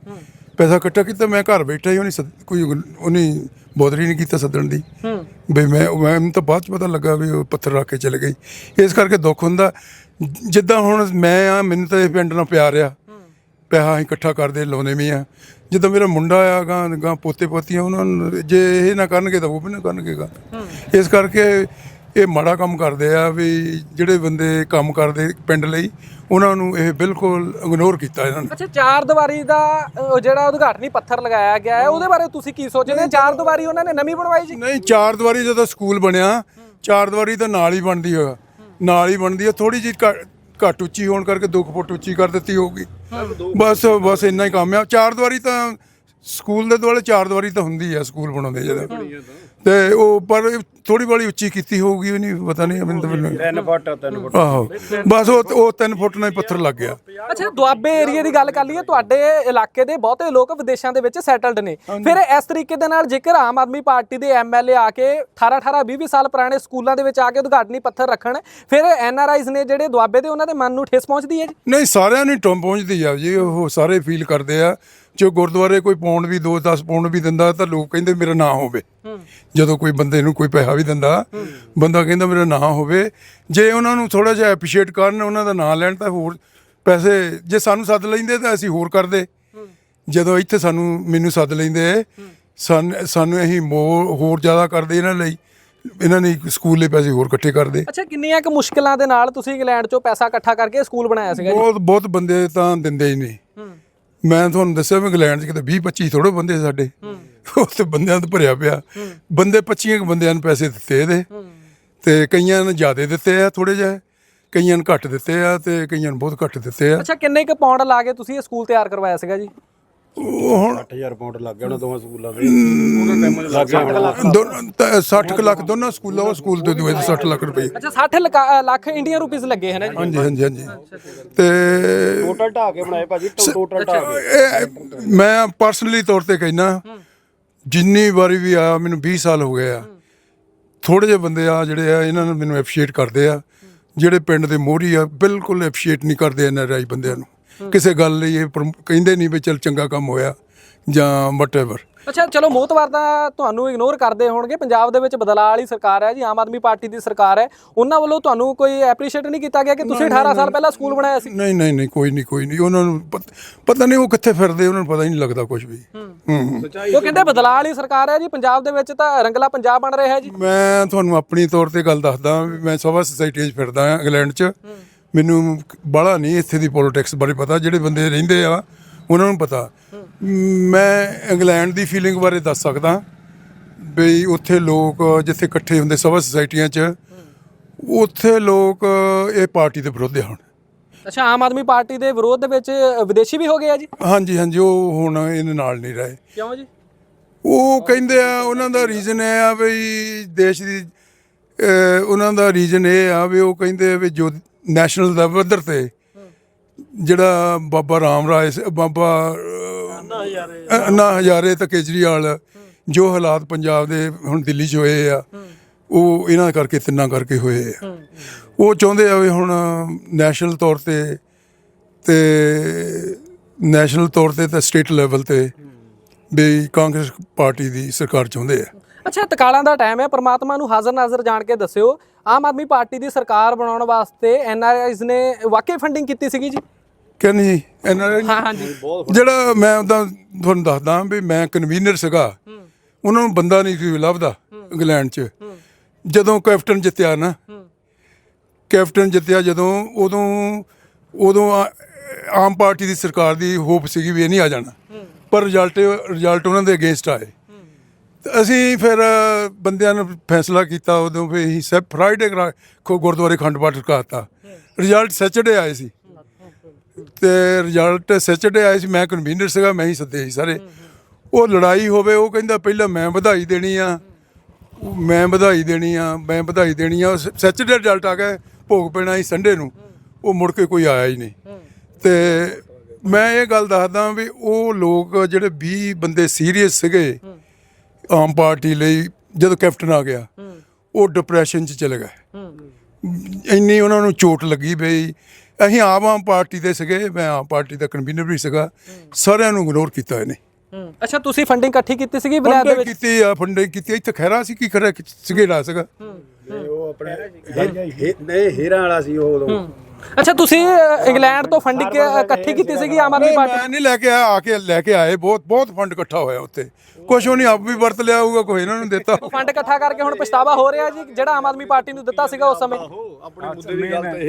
ਪੈਸਾ ਇਕੱਠਾ ਕੀਤਾ ਮੈਂ ਘਰ ਬੈਠਾ ਹੀ ਉਹਨੇ ਸੱਦ- ਕੋਈ ਉਹਨੇ ਬੋਦਰੀ ਨਹੀਂ ਕੀਤਾ ਸੱਦਣ ਦੀ। ਬਈ ਮੈਂ ਮੈਨੂੰ ਤਾਂ ਬਾਅਦ ਚ ਪਤਾ ਲੱਗਾ ਵੀ ਉਹ ਪੱਥਰ ਰੱਖ ਕੇ ਚਲੇ ਗਈ। ਇਸ ਕਰਕੇ ਦੁੱਖ ਹੁੰਦਾ। ਜ- ਜਿੱਦਾਂ ਹੁਣ ਮੈਂ ਆ ਮੈਨੂੰ ਤਾਂ ਇਹ ਪਿੰਡ ਨਾਲ ਪਿਆਰ ਆ। ਪੈਸਾ ਅਸੀਂ ਇਕੱਠਾ ਕਰਦੇ ਲਾਉਂਦੇ ਵੀ ਆ। ਜਦੋਂ ਮੇਰਾ ਮੁੰਡਾ ਆ ਗਾਂ ਗਾਂ ਪੋਤੇ ਪੋਤੀਆਂ ਉਹਨਾਂ ਨੂੰ ਜੇ ਇਹ ਨਾ ਕਰਨਗੇ ਤਾਂ ਉਹ ਵੀ ਨਾ ਕਰਨਗੇ ਗਾ ਇਸ ਕਰਕੇ ਇਹ ਮਾੜਾ ਕੰਮ ਕਰਦੇ ਆ ਵੀ ਜਿਹੜੇ ਬੰਦੇ ਕੰਮ ਕਰਦੇ ਪਿੰਡ ਲਈ ਉਹਨਾਂ ਨੂੰ ਇਹ ਬਿਲਕੁਲ ਇਗਨੋਰ ਕੀਤਾ ਇਹਨਾਂ ਨੇ। ਅੱਛਾ ਚਾਰ ਦੀਵਾਰੀ ਦਾ ਜਿਹੜਾ ਉਦਘਾਟਨੀ ਪੱਥਰ ਲਗਾਇਆ ਗਿਆ ਹੈ ਉਹਦੇ ਬਾਰੇ ਤੁਸੀਂ ਕੀ ਸੋਚਦੇ ਚਾਰ ਦੀਵਾਰੀ ਉਹਨਾਂ ਨੇ ਨਵੀਂ ਬਣਵਾਈ ਜੀ? ਨਹੀਂ ਚਾਰ ਦੀਵਾਰੀ ਜਦੋਂ ਸਕੂਲ ਬਣਿਆ ਚਾਰ ਦੀਵਾਰੀ ਤਾਂ ਨਾਲ ਹੀ ਬਣਦੀ ਹੋਇਆ ਨਾਲ ਹੀ ਬਣਦੀ ਹੈ ਥੋੜੀ ਜਿਹੀ ਘੱਟ ਉੱਚੀ ਹੋਣ ਕਰਕੇ 2 ਫੁੱਟ ਉੱਚੀ ਕਰ ਦਿੱਤੀ ਹੋਊਗੀ। ਬਸ ਬਸ ਇੰਨਾ ਹੀ ਕੰਮ ਆ। ਚਾਰ ਦੀਵਾਰੀ ਤਾਂ ਸਕੂਲ ਦੇ ਦੁਆਲੇ ਚਾਰ ਦੀਵਾਰੀ ਤਾਂ ਹੁੰਦੀ ਆ ਸਕੂਲ ਬਣਾਉਂਦੇ ਜਦੋਂ। ਤੇ ਉਹ ਪਰ ਥੋੜੀ ਬੜੀ ਉੱਚੀ ਕੀਤੀ ਹੋਊਗੀ ਉਹ ਨਹੀਂ ਪਤਾ ਨਹੀਂ ਮੈਨੂੰ ਤਾਂ ਮੈਨੂੰ 3 ਫੁੱਟ 3 ਫੁੱਟ। ਆਹੋ ਬਸ ਉਹ ਉਹ 3 ਫੁੱਟ ਨਾਲ ਹੀ ਪੱਥਰ ਲੱਗ ਗਿਆ। ਅੱਛਾ ਦੁਆਬੇ ਏਰੀਆ ਦੀ ਗੱਲ ਕਰ ਲਈਏ ਤੁਹਾਡੇ ਇਲਾਕੇ ਦੇ ਬਹੁਤੇ ਲੋਕ ਵਿਦੇਸ਼ਾਂ ਦੇ ਵਿੱਚ ਸੈਟਲਡ ਨੇ। ਫਿਰ ਇਸ ਤਰੀਕੇ ਦੇ ਨਾਲ ਜੇਕਰ ਆਮ ਆਦਮੀ ਪਾਰਟੀ ਦੇ ਐਮਐਲਏ ਆ ਕੇ 18 18 20 20 ਸਾਲ ਪੁਰਾਣੇ ਸਕੂਲਾਂ ਦੇ ਵਿੱਚ ਆ ਕੇ ਉਦਘਾਟਨੀ ਪੱਥਰ ਰੱਖਣ ਫਿਰ ਐਨਆਰਆਈਜ਼ ਨੇ ਜਿਹੜੇ ਦੁਆਬੇ ਦੇ ਉਹਨਾਂ ਦੇ ਮਨ ਨੂੰ ਠੇਸ ਪਹੁੰਚਦੀ ਹੈ ਜੀ? ਨਹੀਂ ਸਾਰਿਆਂ ਨੂੰ ਟੋਮ ਪਹੁੰਚਦੀ ਆ ਜੀ ਉਹ ਸਾਰੇ ਫੀਲ ਕਰਦੇ ਆ। ਜੋ ਗੁਰਦੁਆਰੇ ਕੋਈ ਪੌਂਡ ਵੀ 2-10 ਪੌਂਡ ਵੀ ਦਿੰਦਾ ਤਾਂ ਲੋਕ ਕਹਿੰਦੇ ਮੇਰਾ ਨਾਂ ਹੋਵੇ। ਜਦੋਂ ਕੋਈ ਬੰਦੇ ਨੂੰ ਕੋਈ ਪੈਸਾ ਵੀ ਦਿੰਦਾ ਬੰਦਾ ਕਹਿੰਦਾ ਮੇਰਾ ਨਾਂ ਹੋਵੇ। ਜੇ ਉਹਨਾਂ ਨੂੰ ਥੋੜਾ ਜਿਹਾ ਐਪਰੀਸ਼ੀਏਟ ਕਰਨ ਉਹਨਾਂ ਦਾ ਨਾਂ ਲੈਣ ਤਾਂ ਹੋਰ ਪੈਸੇ ਜੇ ਸਾਨੂੰ ਸੱਦ ਲੈਂਦੇ ਤਾਂ ਅਸੀਂ ਹੋਰ ਕਰਦੇ। ਜਦੋਂ ਇੱਥੇ ਸਾਨੂੰ ਮੈਨੂੰ ਸੱਦ ਲੈਂਦੇ ਸਾਨੂੰ ਅਸੀਂ ਹੋਰ ਜ਼ਿਆਦਾ ਕਰਦੇ ਇਹਨਾਂ ਲਈ। ਇਹਨਾਂ ਨੇ ਸਕੂਲ ਲਈ ਪੈਸੇ ਹੋਰ ਇਕੱਠੇ ਕਰਦੇ। ਅੱਛਾ ਕਿੰਨੀਆਂ ਕੁ ਮੁਸ਼ਕਲਾਂ ਦੇ ਨਾਲ ਤੁਸੀਂ ਇੰਗਲੈਂਡ ਚੋਂ ਪੈਸਾ ਇਕੱਠਾ ਕਰਕੇ ਸਕੂਲ ਬਣਾਇਆ ਸੀਗਾ ਜੀ? ਬਹੁਤ ਬਹੁਤ ਬੰਦੇ ਤਾਂ ਦਿੰਦੇ ਹੀ ਨਹੀਂ। ਮੈਂ ਤੁਹਾਨੂੰ ਦੱਸਿਆ ਵੀ ਇੰਗਲੈਂਡ 'ਚ ਕਿਤੇ 20 25 ਥੋੜੇ ਬੰਦੇ ਸਾਡੇ। ਉੱਥੇ ਬੰਦਿਆਂ ਤੋਂ ਭਰਿਆ ਪਿਆ। ਬੰਦੇ 25 ਕੁ ਬੰਦਿਆਂ ਨੂੰ ਪੈਸੇ ਦਿੱਤੇ ਇਹਦੇ। ਤੇ ਕਈਆਂ ਨੇ ਜ਼ਿਆਦਾ ਦਿੱਤੇ ਆ ਥੋੜੇ ਜਿਹੇ ਕਈਆਂ ਨੂੰ ਘੱਟ ਦਿੱਤੇ ਆ ਤੇ ਕਈਆਂ ਨੂੰ ਬਹੁਤ ਘੱਟ ਦਿੱਤੇ ਆ। ਅੱਛਾ ਕਿੰਨੇ ਕੁ ਪੌਂਡ ਲਾ ਕੇ ਤੁਸੀਂ ਇਹ ਸਕੂਲ ਤਿਆਰ ਕਰਵਾਇਆ ਸੀਗਾ ਜੀ? ਉਹ ਹੁਣ 8000 ਪਾਉਂਡ ਲੱਗ ਗਿਆ ਉਹਨਾਂ ਦੋਵਾਂ ਸਕੂਲਾਂ ਦੇ। ਲੱਗ ਗਿਆ। ਹੁਣ। ਦੋ- ਤਾਂ 60 ਕੁ ਲੱਖ ਦੋਨਾਂ ਸਕੂਲਾਂ ਉਹ ਸਕੂਲ ਦੇ ਦੂਏ 60 ਲੱਖ ਰੁਪਏ। ਅੱਛਾ 60 ਲਕਾ- ਲੱਖ ਇੰਡੀਅਨ ਰੁਪੀਸ ਲੱਗੇ ਹੈ ਨਾ ਜੀ? ਹਾਂਜੀ ਹਾਂਜੀ ਹਾਂਜੀ। ਤੇ ਟੋਟਲ ਢਾ ਕੇ ਬਣਾਏ ਭਾਜੀ ਟੋਟਲ ਢਾ ਕੇ। ਇਹ ਮੈਂ ਪਰਸਨਲੀ ਤੌਰ ਤੇ ਕਹਿਣਾ ਜਿੰਨੀ ਵਾਰੀ ਵੀ ਆ ਮੈਨੂੰ 20 ਸਾਲ ਹੋ ਗਏ ਆ। ਥੋੜੇ ਜਿਹੇ ਬੰਦੇ ਆ ਜਿਹੜੇ ਆ ਇਹਨਾਂ ਨੂੰ ਮੈਨੂੰ ਐਪਰੀਸ਼ੀਏਟ ਕਰਦੇ ਆ। ਜਿਹੜੇ ਪਿੰਡ ਦੇ ਮੋਹਰੀ ਆ ਬਿਲਕੁਲ ਐਪਰੀਸ਼ੀਏਟ ਨਹੀਂ ਕਰਦੇ ਇਹਨਾਂ ਰਾਈ ਬੰਦਿਆਂ ਨੂੰ। ਕਿਸੇ ਗੱਲ ਲਈ ਇਹ ਪ੍ਰਮ- ਕਹਿੰਦੇ ਨਹੀਂ ਵੀ ਚਲ ਚੰਗਾ ਕੰਮ ਹੋਇਆ ਜਾਂ ਵਟਐਵਰ ਅੱਛਾ ਚਲੋ ਮੋਤਵਾਰ ਤਾਂ ਤੁਹਾਨੂੰ ਇਗਨੋਰ ਕਰਦੇ ਹੋਣਗੇ। ਪੰਜਾਬ ਦੇ ਵਿੱਚ ਬਦਲਾਅ ਵਾਲੀ ਸਰਕਾਰ ਹੈ ਜੀ ਆਮ ਆਦਮੀ ਪਾਰਟੀ ਦੀ ਸਰਕਾਰ ਹੈ। ਉਹਨਾਂ ਵੱਲੋਂ ਤੁਹਾਨੂੰ ਕੋਈ ਐਪਰੀਸ਼ੀਏਟ ਨਹੀਂ ਕੀਤਾ ਗਿਆ ਕਿ ਤੁਸੀਂ 18 ਸਾਲ ਪਹਿਲਾਂ ਸਕੂਲ ਬਣਾਇਆ ਸੀ? ਨਹੀਂ ਨਹੀਂ ਨਹੀਂ ਕੋਈ ਨਹੀਂ ਕੋਈ ਨਹੀਂ। ਉਹਨਾਂ ਨੂੰ ਪਤ- ਪਤਾ ਨਹੀਂ ਉਹ ਕਿੱਥੇ ਫਿਰਦੇ ਉਹਨਾਂ ਨੂੰ ਪਤਾ ਹੀ ਨਹੀਂ ਲੱਗਦਾ ਕੁਝ ਵੀ। ਹੂੰ। ਉਹ ਕਹਿੰਦੇ ਬਦਲਾਅ ਵਾਲੀ ਸਰਕਾਰ ਹੈ ਜੀ ਪੰਜਾਬ ਦੇ ਵਿੱਚ ਤਾਂ ਰੰਗਲਾ ਪੰਜਾਬ ਬਣ ਰਿਹਾ ਹੈ ਜੀ। ਮੈਂ ਤੁਹਾਨੂੰ ਆਪਣੀ ਤੌਰ ਤੇ ਗੱਲ ਦੱਸਦਾ ਵੀ ਮੈਂ ਸਭਾ ਸੁਸਾਇਟੀ 'ਚ ਫਿਰਦਾ ਹਾਂ ਇੰਗਲੈਂਡ 'ਚ। ਮੈਨੂੰ ਬਾਹਲਾ ਨਹੀਂ ਇੱਥੇ ਦੀ ਪੋਲਿਟਿਕਸ ਬਾਰੇ ਪਤਾ ਜਿਹੜੇ ਬੰਦੇ ਰਹਿੰਦੇ ਆ ਉਹਨਾਂ ਨੂੰ ਪਤਾ। ਮੈਂ ਇੰਗਲੈਂਡ ਦੀ ਫੀਲਿੰਗ ਬਾਰੇ ਦੱਸ ਸਕਦਾ। ਬਈ ਉੱਥੇ ਲੋਕ ਜਿੱਥੇ ਇਕੱਠੇ ਹੁੰਦੇ ਸਭਾ ਸੁਸਾਇਟੀਆਂ 'ਚ ਉੱਥੇ ਲੋਕ ਇਹ ਪਾਰਟੀ ਦੇ ਵਿਰੋਧ ਹਨ ਅੱਛਾ ਆਮ ਆਦਮੀ ਪਾਰਟੀ ਦੇ ਵਿਰੋਧ ਦੇ ਵਿੱਚ ਵਿਦੇਸ਼ੀ ਵੀ ਹੋ ਗਏ ਆ ਜੀ? ਹਾਂਜੀ ਹਾਂਜੀ ਉਹ ਹੁਣ ਇਹਦੇ ਨਾਲ ਨਹੀਂ ਰਹੇ। ਕਿਉਂ ਜੀ? ਉਹ ਕਹਿੰਦੇ ਆ ਉਹਨਾਂ ਦਾ ਰੀਜ਼ਨ ਇਹ ਆ ਵੀ ਦੇਸ਼ ਦੀ ਉਹਨਾਂ ਦਾ ਰੀਜ਼ਨ ਇਹ ਆ ਵੀ ਉਹ ਕਹਿੰਦੇ ਆ ਵੀ ਜੋ ਨੈਸ਼ਨਲ ਦਾ ਪੱਧਰ ਤੇ ਜਿਹੜਾ ਬਾਬਾ ਰਾਮ ਰਾਏ ਸ- ਬਾਬਾ ਅਹ, ਅੰਨਾ ਹਜ਼ਾਰੇ ਤੇ ਕੇਜਰੀਵਾਲ ਜੋ ਹਾਲਾਤ ਪੰਜਾਬ ਦੇ ਹੁਣ ਦਿੱਲੀ 'ਚ ਹੋਏ ਆ ਉਹ ਇਹਨਾਂ ਕਰਕੇ ਤਿੰਨਾਂ ਕਰਕੇ ਹੋਏ ਆ। ਉਹ ਚਾਹੁੰਦੇ ਆ ਵੀ ਹੁਣ ਨੈਸ਼ਨਲ ਤੌਰ ਤੇ ਤੇ ਨੈਸ਼ਨਲ ਤੌਰ ਤੇ ਤੇ ਸਟੇਟ ਲੈਵਲ ਤੇ ਵੀ ਕਾਂਗਰਸ ਪਾਰਟੀ ਦੀ ਸਰਕਾਰ ਚਾਹੁੰਦੇ ਆ। ਅੱਛਾ ਤਕਾਲਾਂ ਦਾ ਟਾਈਮ ਹੈ। ਪ੍ਰਮਾਤਮਾ ਨੂੰ ਹਾਜ਼ਰ ਨਾਜ਼ਰ ਜਾਣ ਕੇ ਦੱਸਿਓ। ਆਮ ਆਦਮੀ ਪਾਰਟੀ ਦੀ ਸਰਕਾਰ ਬਣਾਉਣ ਵਾਸਤੇ ਐਨਆਰਆਈਜ਼ ਨੇ ਵਾਕਈ ਫੰਡਿੰਗ ਕੀਤੀ ਸੀਗੀ ਜੀ? ਕਹਿੰਦੇ ਜੀ ਐਨਆਰਆਈ ਹਾਂ ਹਾਂ ਜੀ। ਜਿਹੜਾ ਮੈਂ ਉਹਦਾ ਤੁਹਾਨੂੰ ਦੱਸਦਾ ਵੀ ਮੈਂ ਕਨਵੀਨਰ ਸੀਗਾ। ਉਹਨਾਂ ਨੂੰ ਬੰਦਾ ਨਹੀਂ ਸੀ ਲੱਭਦਾ ਇੰਗਲੈਂਡ 'ਚ। ਜਦੋਂ ਕੈਪਟਨ ਜਿੱਤਿਆ ਨਾ ਕੈਪਟਨ ਜਿੱਤਿਆ ਜਦੋਂ ਉਦੋਂ ਉਦੋਂ ਆਮ ਪਾਰਟੀ ਦੀ ਸਰਕਾਰ ਦੀ ਹੋਪ ਸੀਗੀ ਵੀ ਇਹ ਨਹੀਂ ਆ ਜਾਣਾ। ਪਰ ਰਿਜ਼ਲਟ ਰਿਜ਼ਲਟ ਉਹਨਾਂ ਦੇ ਅਗੇਂਸਟ ਆਏ। ਤੇ ਅਸੀਂ ਫਿਰ, ਬੰਦਿਆਂ ਨੇ ਫੈਸਲਾ ਕੀਤਾ, ਉਦੋਂ ਵੀ ਅਸੀਂ ਸਭ ਫਰਾਈਡੇ ਕੋ ਗੁਰਦੁਆਰੇ ਖੰਡ ਪਾਠ ਰਖਾਤਾ ਰਿਜ਼ਲਟ ਸੈਚਰਡੇ ਆਏ ਸੀ। ਤੇ ਰਿਜ਼ਲਟ ਸੈਚਰਡੇ ਆਏ ਸੀ, ਮੈਂ ਕਨਵੀਨਰ ਸੀਗਾ, ਮੈਂ ਹੀ ਸੱਦੇ ਸੀ ਸਾਰੇ। ਉਹ ਲੜਾਈ ਹੋਵੇ, ਉਹ ਕਹਿੰਦਾ ਪਹਿਲਾਂ ਮੈਂ ਵਧਾਈ ਦੇਣੀ ਆ। ਮੈਂ ਵਧਾਈ ਦੇਣੀ ਆ, ਮੈਂ ਵਧਾਈ ਦੇਣੀ ਆ। ਸੈਚਰਡੇ ਰਿਜ਼ਲਟ ਆ ਗਿਆ, ਭੋਗ ਪੈਣਾ ਸੀ ਸੰਡੇ ਨੂੰ। ਉਹ ਮੁੜ ਕੇ ਕੋਈ ਆਇਆ ਹੀ ਨਹੀਂ। ਤੇ ਮੈਂ ਇਹ ਗੱਲ ਦੱਸਦਾ ਵੀ ਉਹ ਲੋਕ ਜਿਹੜੇ 20 ਬੰਦੇ ਸੀਰੀਅਸ ਸੀਗੇ ਆਮ ਪਾਰਟੀ ਲਈ ਜਦੋਂ ਕੈਪਟਨ ਆ ਗਿਆ ਉਹ ਡਿਪਰੈਸ਼ਨ 'ਚ ਚਲੇ ਗਏ। ਇੰਨੀ ਉਹਨਾਂ ਨੂੰ ਚੋਟ ਲੱਗੀ ਬਈ ਅਸੀਂ ਆਮ ਆਮ ਪਾਰਟੀ ਦੇ ਸੀਗੇ ਮੈਂ ਆਮ ਪਾਰਟੀ ਦਾ ਕਨਵੀਨਰ ਵੀ ਸੀਗਾ ਸਾਰਿਆਂ ਨੂੰ ਇਗਨੋਰ ਕੀਤਾ ਇਹਨੇ। ਅੱਛਾ ਤੁਸੀਂ ਫੰਡਿੰਗ ਇਕੱਠੀ ਕੀਤੀ ਸੀਗੀ ਵਿਲਾਇਤ ਦੇ ਵਿੱਚ? ਕੀਤੀ ਆ ਫੰਡਿੰਗ ਕੀਤੀ ਇੱਥੇ ਖੈਰਾ ਸੀ ਕੀ ਖਰਾ ਸੀਗੇ ਲਾ ਸੀਗਾ। ਨਹੀਂ, ਉਹ ਨਹੀਂ ਹੀਰਾਂ ਵਾਲਾ ਸੀ ਉਹ ਉਦੋਂ। ਅੱਛਾ ਤੁਸੀਂ ਅ, ਇੰਗਲੈਂਡ ਤੋਂ ਫੰਡਿੰਗ ਇਕੱਠੀ ਕੀਤੀ ਸੀਗੀ ਆਮ ਆਦਮੀ ਨਹੀਂ, ਪਾਰਟੀ? ਮੈਂ ਨਹੀਂ ਲੈ ਕੇ ਆਇਆ ਆ ਕੇ ਲੈ ਕੇ ਆਏ ਬਹੁਤ ਬਹੁਤ ਫੰਡ ਇਕੱਠਾ ਹੋਇਆ ਉੱਥੇ। ਕੁਛ ਉਹ ਨਹੀਂ ਆਪ ਵੀ ਵਰਤ ਲਿਆ ਹੋਊਗਾ ਕੋਈ ਇਹਨਾਂ ਨੂੰ ਦਿੱਤਾ ਫੰਡ ਇਕੱਠਾ ਕਰਕੇ ਹੁਣ ਪਛਤਾਵਾ ਹੋ ਰਿਹਾ ਜੀ ਜਿਹੜਾ ਆਮ ਆਦਮੀ ਪਾਰਟੀ ਨੂੰ ਦਿੱਤਾ ਸੀਗਾ ਉਸ ਸਮੇਂ?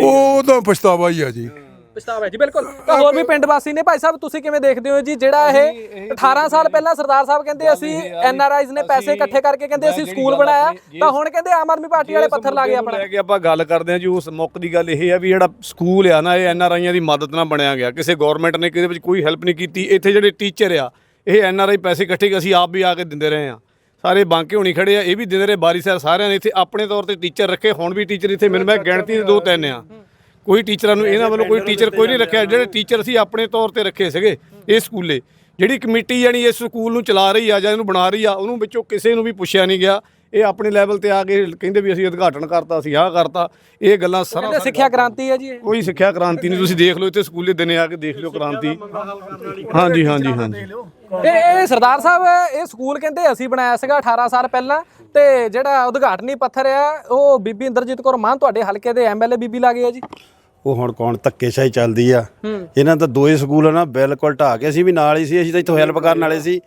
ਉਹ ਤਾਂ ਪਛਤਾਵਾ ਹੀ ਆ ਜੀ। ਪਛਤਾਵਾ ਹੈ ਜੀ ਬਿਲਕੁਲ। ਤਾਂ ਹੋਰ ਵੀ ਪਿੰਡ ਵਾਸੀ ਨੇ ਭਾਈ ਸਾਹਿਬ ਤੁਸੀਂ ਕਿਵੇਂ ਦੇਖਦੇ ਹੋ ਜੀ? ਜਿਹੜਾ ਇਹ 18 ਸਾਲ ਪਹਿਲਾਂ ਸਰਦਾਰ ਸਾਹਿਬ ਕਹਿੰਦੇ ਅਸੀਂ ਐਨ ਆਰ ਆਈਜ਼ ਨੇ ਪੈਸੇ ਇਕੱਠੇ ਕਰਕੇ ਕਹਿੰਦੇ ਅਸੀਂ ਸਕੂਲ ਬਣਾਇਆ ਤਾਂ ਹੁਣ ਕਹਿੰਦੇ ਆਮ ਆਦਮੀ ਪਾਰਟੀ ਵਾਲੇ ਪੱਥਰ ਲਾ ਗਏ ਆਪਣਾ। ਲੈ ਕੇ ਆਪਾਂ ਗੱਲ ਕਰਦੇ ਹਾਂ ਜੀ ਉਸ ਮੁੱਖ ਦੀ ਗੱਲ ਇਹ ਹੈ ਵੀ ਜਿਹੜਾ ਸਕੂਲ ਆ ਨਾ ਇਹ ਐਨ ਆਰ ਆਈਆਂ ਦੀ ਮਦਦ ਨਾਲ ਬਣਿਆ ਗਿਆ। ਕਿਸੇ ਗਵਰਨਮੈਂਟ ਨੇ ਕਿਹਦੇ ਵਿੱਚ ਕੋਈ ਹੈਲਪ ਨਹੀਂ ਕੀਤੀ। ਇੱਥੇ ਜਿਹੜੇ ਟੀਚਰ ਆ ਇਹ ਐਨ ਆਰ ਆਈ ਪੈਸੇ ਇਕੱਠੇ ਅਸੀਂ ਆਪ ਵੀ ਆ ਕੇ ਦਿੰਦੇ ਰਹੇ ਆ ਸਾਰੇ ਬਾਂਕੇ ਹੋਣੀ ਖੜੇ ਆ ਇਹ ਵੀ ਦਿੰਦੇ ਰਹੇ। ਬਾਰੀ ਸਾਹਿਬ ਸਾਰਿਆਂ ਨੇ ਇੱਥੇ ਆਪਣੇ ਤੌਰ ਤੇ ਟੀਚਰ ਰੱਖੇ ਹੁਣ ਵੀ ਟੀਚਰ ਇੱਥੇ। ਮੈਨੂੰ ਮੈਂ ਗਿਣਤੀ ਦੇ ਦੋ ਤਿੰਨ ਆ। ਕੋਈ ਟੀਚਰਾਂ ਨੂੰ ਇਹਨਾਂ ਵੱਲੋਂ ਕੋਈ ਟੀਚਰ ਕੋਈ ਨਹੀਂ ਰੱਖਿਆ। ਜਿਹੜੇ ਟੀਚਰ ਅਸੀਂ ਆਪਣੇ ਤੌਰ ਤੇ ਰੱਖੇ ਸੀਗੇ ਇਹ ਸਕੂਲੇ ਜਿਹੜੀ ਕਮੇਟੀ ਜਾਨੀ ਇਸ ਸਕੂਲ ਨੂੰ ਚਲਾ ਰਹੀ ਆ ਜਾਂ ਇਹਨੂੰ ਬਣਾ ਰਹੀ ਆ ਉਹਨੂੰ ਵਿੱਚੋਂ ਕਿਸੇ ਨੂੰ ਵੀ ਪੁੱਛਿਆ ਨਹੀਂ ਗਿਆ। ਇਹ ਆਪਣੇ ਲੈਵਲ ਤੇ ਆ ਕੇ ਕਹਿੰਦੇ ਵੀ ਅਸੀਂ ਉਦਘਾਟਨ ਕਰਤਾ ਅਸੀਂ ਆਹ ਕਰਤਾ। ਇਹ ਗੱਲਾਂ ਸਾਰਾ ਕਹਿੰਦੇ ਸਿੱਖਿਆ ਕ੍ਰਾਂਤੀ ਹੈ ਜੀ ਇਹ। ਕੋਈ ਸਿੱਖਿਆ ਕ੍ਰਾਂਤੀ ਨਹੀਂ ਤੁਸੀਂ ਦੇਖ ਲਓ ਇੱਥੇ ਸਕੂਲੇ ਦਿਨੇ ਆ ਕੇ ਦੇਖ ਲਿਓ ਕ੍ਰਾਂਤੀ। ਹਾਂਜੀ ਹਾਂਜੀ ਹਾਂਜੀ। ਇਹ ਇਹ ਸਰਦਾਰ ਸਾਹਿਬ ਇਹ ਸਕੂਲ ਕਹਿੰਦੇ ਅਸੀਂ ਬਣਾਇਆ ਸੀਗਾ 18 ਸਾਲ ਪਹਿਲਾਂ ਤੇ ਜਿਹੜਾ ਉਦਘਾਟਨੀ ਪੱਥਰ ਆ ਉਹ ਬੀਬੀ ਇੰਦਰਜੀਤ ਕੌਰ ਮਾਨ ਤੁਹਾਡੇ ਹਲਕੇ ਦੇ ਐਮਐਲਏ ਬੀਬੀ ਲਾਗੇ ਆ ਜੀ। ਉਹ ਹੁਣ ਕੌਣ ਧੱਕੇਸ਼ਾਹੀ ਚੱਲਦੀ ਆ। ਇਹਨਾਂ ਤਾਂ ਦੋਏ ਸਕੂਲ ਨਾ ਬਿਲਕੁਲ ਢਾਹ ਕੇ ਅਸੀਂ ਵੀ ਨਾਲ ਹੀ ਸੀ ਅਸੀਂ ਤਾਂ ਇੱਥੋਂ ਹੈਲਪ ਕਰਨ ਵਾਲੇ ਸੀ।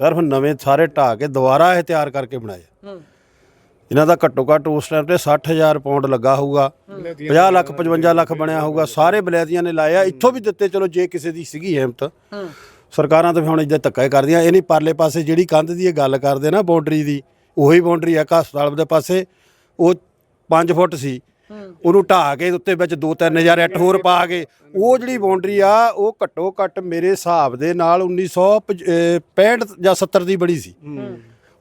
ਸਿਰਫ ਨਵੇਂ ਸਾਰੇ ਢਾਹ ਕੇ ਦੁਬਾਰਾ ਇਹ ਤਿਆਰ ਕਰਕੇ ਬਣਾਏ। ਇਹਨਾਂ ਦਾ ਘੱਟੋ ਘੱਟ ਉਸ ਟਾਈਮ ਤੇ 60000 ਪਾਉਂਡ ਲੱਗਾ ਹੋਊਗਾ। 50 ਲੱਖ 55 ਲੱਖ ਬਣਿਆ ਹੋਊਗਾ। ਸਾਰੇ ਬਲੈਦੀਆਂ ਨੇ ਲਾਇਆ ਇੱਥੋਂ ਵੀ ਦਿੱਤੇ ਚਲੋ ਜੇ ਕਿਸੇ ਦੀ ਸੀਗੀ ਹਿੰਮਤ। ਸਰਕਾਰਾਂ ਤਾਂ ਹੁਣ ਇੱਦਾਂ ਧੱਕਾ ਹੀ ਕਰਦੀਆਂ। ਇਹ ਨਹੀਂ ਪਰਲੇ ਪਾਸੇ ਜਿਹੜੀ ਕੰਧ ਦੀ ਇਹ ਗੱਲ ਕਰਦੇ ਨਾ ਬਾਉਂਡਰੀ ਦੀ ਉਹੀ ਬਾਉਂਡਰੀ ਆ। ਕਾ ਹਸਪਤਾਲ ਦੇ ਪਾਸੇ ਉਹ 5 ਫੁੱਟ ਸੀ। ਉਹਨੂੰ ਢਾਹ ਕੇ ਉੱਤੇ ਵਿੱਚ 2-3000 ਇੱਟ ਹੋਰ ਪਾ ਕੇ ਉਹ ਜਿਹੜੀ ਬਾਉਂਡਰੀ ਆ ਉਹ ਘੱਟੋ ਘੱਟ ਮੇਰੇ ਹਿਸਾਬ ਦੇ ਨਾਲ 1965 ਜਾਂ 70 ਦੀ ਬਣੀ ਸੀ।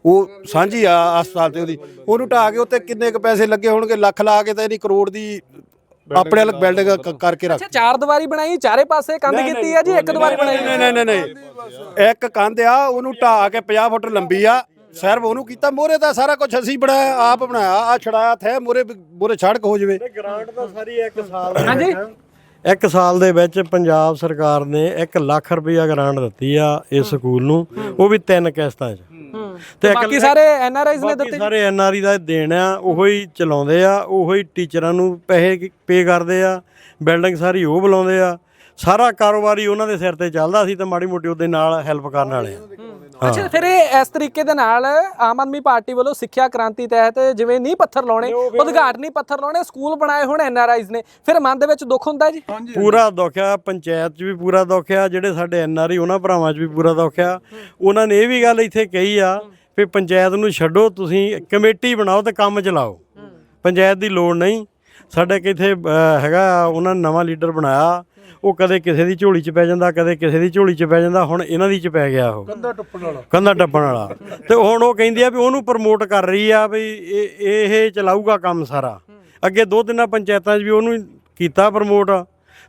ਉਹ ਸਾਂਝੀ ਆ ਹਸਪਤਾਲ ਤੇ ਉਹਦੀ। ਉਹਨੂੰ ਢਾਹ ਕੇ ਉੱਤੇ ਕਿੰਨੇ ਕ ਪੈਸੇ ਲੱਗੇ ਹੋਣਗੇ? ਲੱਖ ਲਾ ਕੇ ਤਾਂ ਇਹਦੀ ਕਰੋੜ ਦੀ ਆਪਣੇ ਵਾਲ ਬਿਲਡਿੰਗ ਕਰਕੇ ਰੱਖ। ਅੱਛਾ ਚਾਰ ਦੀਵਾਰੀ ਬਣਾਈ ਚਾਰੇ ਪਾਸੇ ਕੰਧ ਕੀਤੀ ਆ ਜੀ? ਇੱਕ ਦੀਵਾਰੀ ਬਣਾਈ। ਨਹੀਂ ਨਹੀਂ ਨਹੀਂ ਨਹੀਂ। ਇੱਕ ਕੰਧ ਆ ਉਹਨੂੰ ਢਾਹ ਕੇ 50 ਫੁੱਟ ਲੰਬੀ ਆ। ਸਿਰਫ ਉਹਨੂੰ ਕੀਤਾ ਮੋਰੇ ਦਾ ਸਾਰਾ ਕੁਝ ਅਸੀਂ ਬਣਾਇਆ ਆਪ ਬਣਾਇਆ ਆ ਛੜਾਇਆ ਥੇ ਮੋਰੇ ਮੋਰੇ ਸੜਕ ਹੋ ਜਵੇ। ਗ੍ਰਾਂਟ ਤਾਂ ਸਾਰੀ ਇੱਕ ਸਾਲ ਦੇ ਹਾਂਜੀ। ਇੱਕ ਸਾਲ ਦੇ ਵਿੱਚ ਪੰਜਾਬ ਸਰਕਾਰ ਨੇ 1 ਲੱਖ ਰੁਪਇਆ ਗ੍ਰਾਂਟ ਦਿੱਤੀ ਆ ਇਸ ਸਕੂਲ ਨੂੰ ਉਹ ਵੀ ਤਿੰਨ ਕਿਸ਼ਤਾਂ 'ਚ। ਤੇ ਬਾਕੀ ਸਾਰੇ ਐਨ ਆਰ ਆਈਜ਼ ਨੇ ਬਾਕੀ ਦਿੱਤੇ? ਸਾਰੇ ਐਨਆਰਈ ਦਾ ਦੇਣ ਆ ਉਹੋ ਹੀ ਚਲਾਉਂਦੇ ਆ ਉਹੋ ਹੀ ਟੀਚਰਾਂ ਨੂੰ ਪੈਸੇ ਪੇ ਕਰਦੇ ਆ ਬਿਲਡਿੰਗ ਸਾਰੀ ਉਹ ਬੁਲਾਉਂਦੇ ਆ। ਸਾਰਾ ਕਾਰੋਬਾਰੀ ਉਹਨਾਂ ਦੇ ਸਿਰ ਤੇ ਚੱਲਦਾ ਸੀ ਤਾਂ ਮਾੜੀ ਮੋਟੀ ਉਹਦੇ ਨਾਲ ਹੈਲਪ ਕਰਨ ਵਾਲੇ ਆ। ਅੱਛਾ ਫਿਰ ਇਹ ਇਸ ਤਰੀਕੇ ਦੇ ਨਾਲ ਆਮ ਆਦਮੀ ਪਾਰਟੀ ਵੱਲੋਂ ਸਿੱਖਿਆ ਕ੍ਰਾਂਤੀ ਤਹਿਤ ਜਿਵੇਂ ਨੀ ਪੱਥਰ ਲਾਉਣੇ ਉਦਘਾਟਨੀ ਪੱਥਰ ਲਾਉਣੇ ਸਕੂਲ ਬਣਾਏ ਹੁਣ ਐਨ ਆਰ ਆਈਜ਼ ਨੇ ਫਿਰ ਮਨ ਦੇ ਵਿੱਚ ਦੁੱਖ ਹੁੰਦਾ ਜੀ? ਪੂਰਾ ਦੁੱਖ ਆ ਪੰਚਾਇਤ 'ਚ ਵੀ ਪੂਰਾ ਦੁੱਖ ਆ ਜਿਹੜੇ ਸਾਡੇ ਐਨਆਰਈ ਉਹਨਾਂ ਭਰਾਵਾਂ 'ਚ ਵੀ ਪੂਰਾ ਦੁੱਖ ਆ। ਉਹਨਾਂ ਨੇ ਇਹ ਵੀ ਗੱਲ ਇੱਥੇ ਕਹੀ ਆ ਵੀ ਪੰਚਾਇਤ ਨੂੰ ਛੱਡੋ ਤੁਸੀਂ ਕਮੇਟੀ ਬਣਾਓ ਤੇ ਕੰਮ ਚਲਾਓ। ਪੰਚਾਇਤ ਦੀ ਲੋੜ ਨਹੀਂ। ਸਾਡੇ ਕਿਥੇ ਹੈਗਾ ਉਹਨਾਂ ਨੇ ਨਵਾਂ ਲੀਡਰ ਬਣਾਇਆ। ਉਹ ਕਦੇ ਕਿਸੇ ਦੀ ਝੋਲੀ 'ਚ ਪੈ ਜਾਂਦਾ ਕਦੇ ਕਿਸੇ ਦੀ ਝੋਲੀ 'ਚ ਪੈ ਜਾਂਦਾ ਹੁਣ ਇਹਨਾਂ ਦੀ 'ਚ ਪੈ ਗਿਆ ਉਹ। ਕੰਧਾ ਟੱਪਣ ਵਾਲਾ। ਕੰਧਾ ਟੱਪਣ ਵਾਲਾ। ਤੇ ਹੁਣ ਉਹ ਕਹਿੰਦੀ ਆ ਵੀ ਉਹਨੂੰ ਪ੍ਰਮੋਟ ਕਰ ਰਹੀ ਆ ਵੀ ਇਹ ਇਹ ਚਲਾਊਗਾ ਕੰਮ ਸਾਰਾ। ਅੱਗੇ ਦੋ ਤਿੰਨਾਂ ਪੰਚਾਇਤਾਂ 'ਚ ਵੀ ਉਹਨੂੰ ਕੀਤਾ ਪ੍ਰਮੋਟ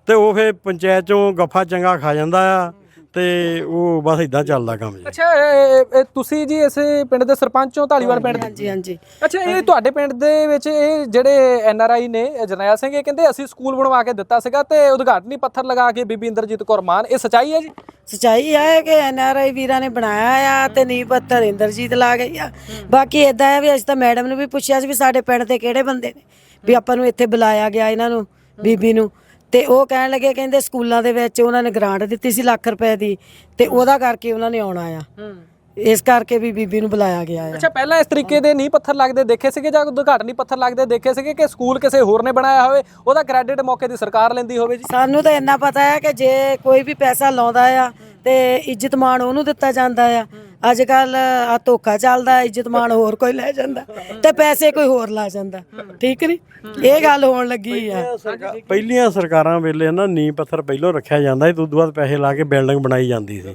ਤੇ ਉਹ ਫੇ ਪੰਚਾਇਤ 'ਚੋਂ ਗੱਫਾ ਚੰਗਾ ਖਾ ਜਾਂਦਾ ਆ। ਤੇ ਉਹ ਬਸ ਇਦਾਂ ਚੱਲਦਾ ਕੰਮ ਜੀ। ਅੱਛਾ ਇਹ- ਇਹ ਤੁਸੀਂ ਜੀ ਇਸ ਪਿੰਡ ਦੇ ਸਰਪੰਚ ਹੋ ਢਾਲੀਵਾਲ ਪਿੰਡ ਦੇ? ਹਾਂਜੀ ਹਾਂਜੀ। ਅੱਛਾ ਇਹ ਤੁਹਾਡੇ ਪਿੰਡ ਦੇ ਵਿੱਚ ਇਹ ਜਿਹੜੇ ਐਨ ਆਰ ਆਈ ਨੇ ਇਹ ਜਰਨੈਲ ਸਿੰਘ ਇਹ ਕਹਿੰਦੇ ਅਸੀਂ ਸਕੂਲ ਬਣਵਾ ਕੇ ਦਿੱਤਾ ਸੀਗਾ ਤੇ ਉਦਘਾਟਨੀ ਪੱਥਰ ਲਗਾ ਕੇ ਬੀਬੀ ਇੰਦਰਜੀਤ ਕੌਰ ਮਾਨ ਇਹ ਸਚਾਈ ਹੈ ਜੀ? ਸਚਾਈ ਹੈ ਕਿ ਐਨ ਆਰ ਆਈ ਵੀਰਾਂ ਨੇ ਬਣਾਇਆ ਆ ਤੇ ਨੀਂਹ ਪੱਥਰ ਇੰਦਰਜੀਤ ਲਾ ਗਈ ਆ। ਬਾਕੀ ਇਦਾਂ ਹੈ ਵੀ ਅਸੀਂ ਤਾਂ ਮੈਡਮ ਨੂੰ ਵੀ ਪੁੱਛਿਆ ਸੀ ਵੀ ਸਾਡੇ ਪਿੰਡ ਦੇ ਕਿਹੜੇ ਬੰਦੇ ਨੇ ਵੀ ਆਪਾਂ ਨੂੰ ਇੱਥੇ ਬੁਲਾਇਆ ਗਿਆ ਇਹਨਾਂ ਨੂੰ ਬੀਬੀ ਨੂੰ। ਤੇ ਉਹ ਕਹਿਣ ਲੱਗੇ ਕਹਿੰਦੇ ਸਕੂਲਾਂ ਦੇ ਵਿੱਚ ਉਹਨਾਂ ਨੇ ਗ੍ਰਾਂਟ ਦਿੱਤੀ ਸੀ ਲੱਖ ਰੁਪਏ ਦੀ ਤੇ ਉਹਦਾ ਕਰਕੇ ਉਹਨਾਂ ਨੇ ਆਉਣਾ ਆ। ਇਸ ਕਰਕੇ ਵੀ ਬੀਬੀ ਨੂੰ ਬੁਲਾਇਆ ਗਿਆ ਆ। ਅੱਛਾ ਪਹਿਲਾਂ ਇਸ ਤਰੀਕੇ ਦੇ ਨੀਂਹ ਪੱਥਰ ਲੱਗਦੇ ਦੇਖੇ ਸੀਗੇ ਜਾਂ ਉਦਘਾਟਨੀ ਪੱਥਰ ਲੱਗਦੇ ਦੇਖੇ ਸੀਗੇ ਕਿ ਸਕੂਲ ਕਿਸੇ ਹੋਰ ਨੇ ਬਣਾਇਆ ਹੋਵੇ ਉਹਦਾ ਕ੍ਰੈਡਿਟ ਮੌਕੇ ਦੀ ਸਰਕਾਰ ਲੈਂਦੀ ਹੋਵੇ ਜੀ? ਸਾਨੂੰ ਤਾਂ ਇੰਨਾ ਪਤਾ ਹੈ ਕਿ ਜੇ ਕੋਈ ਵੀ ਪੈਸਾ ਲਾਉਂਦਾ ਆ ਤੇ ਇੱਜ਼ਤ ਮਾਣ ਉਹਨੂੰ ਦਿੱਤਾ ਜਾਂਦਾ ਆ। ਅੱਜ ਕੱਲ ਆ ਧੋਖਾ ਚੱਲਦਾ ਇੱਜ਼ਤ ਮਾਣ ਹੋਰ ਕੋਈ ਲੈ ਜਾਂਦਾ ਤੇ ਪੈਸੇ ਕੋਈ ਹੋਰ ਲਾ ਜਾਂਦਾ। ਠੀਕ ਨਹੀਂ ਇਹ ਗੱਲ ਹੋਣ ਲੱਗੀ ਆ। ਪਹਿਲੀਆਂ ਸਰਕਾਰਾਂ ਵੇਲੇ ਨਾ ਨੀਂਹ ਪੱਥਰ ਪਹਿਲਾਂ ਰੱਖਿਆ ਜਾਂਦਾ ਸੀ ਉਦੋਂ ਬਾਅਦ ਪੈਸੇ ਲਾ ਕੇ ਬਿਲਡਿੰਗ ਬਣਾਈ ਜਾਂਦੀ ਸੀ।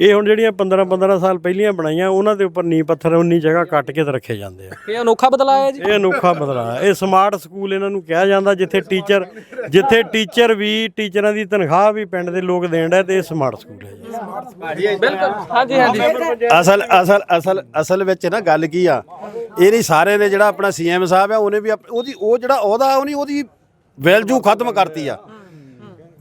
ਇਹ ਹੁਣ ਜਿਹੜੀਆਂ 15 15 ਸਾਲ ਪਹਿਲੀਆਂ ਬਣਾਈਆਂ ਉਹਨਾਂ ਦੇ ਉੱਪਰ ਨੀਂਹ ਪੱਥਰ ਉਨੀ ਜਗ੍ਹਾ ਕੱਟ ਕੇ ਤੇ ਰੱਖੇ ਜਾਂਦੇ ਆ। ਇਹ ਅਨੋਖਾ ਬਦਲਾਅ ਹੈ ਜੀ। ਇਹ ਅਨੋਖਾ ਬਦਲਾਅ। ਇਹ ਸਮਾਰਟ ਸਕੂਲ ਇਹਨਾਂ ਨੂੰ ਕਿਹਾ ਜਾਂਦਾ ਜਿੱਥੇ ਟੀਚਰ ਜਿੱਥੇ ਟੀਚਰ ਵੀ ਟੀਚਰਾਂ ਦੀ ਤਨਖਾਹ ਵੀ ਪਿੰਡ ਦੇ ਲੋਕ ਦੇਣ ਦਾ ਤੇ ਇਹ ਸਮਾਰਟ ਸਕੂਲ ਹੈ ਜੀ। ਬਿਲਕੁਲ। ਹਾਂਜੀ ਹਾਂਜੀ। ਅਸਲ ਅਸਲ ਅਸਲ ਅਸਲ ਵਿੱਚ ਨਾ ਗੱਲ ਕੀ ਆ? ਇਹ ਨਹੀਂ ਸਾਰੇ ਨੇ ਜਿਹੜਾ ਆਪਣਾ ਸੀਐਮ ਸਾਹਿਬ ਆ ਉਹਨੇ ਵੀ ਆਪ- ਉਹਦੀ ਉਹ ਜਿਹੜਾ ਉਹਦਾ ਉਹਨੇ ਉਹਦੀ ਵੈਲਿਊ ਖਤਮ ਕਰਤੀ ਆ।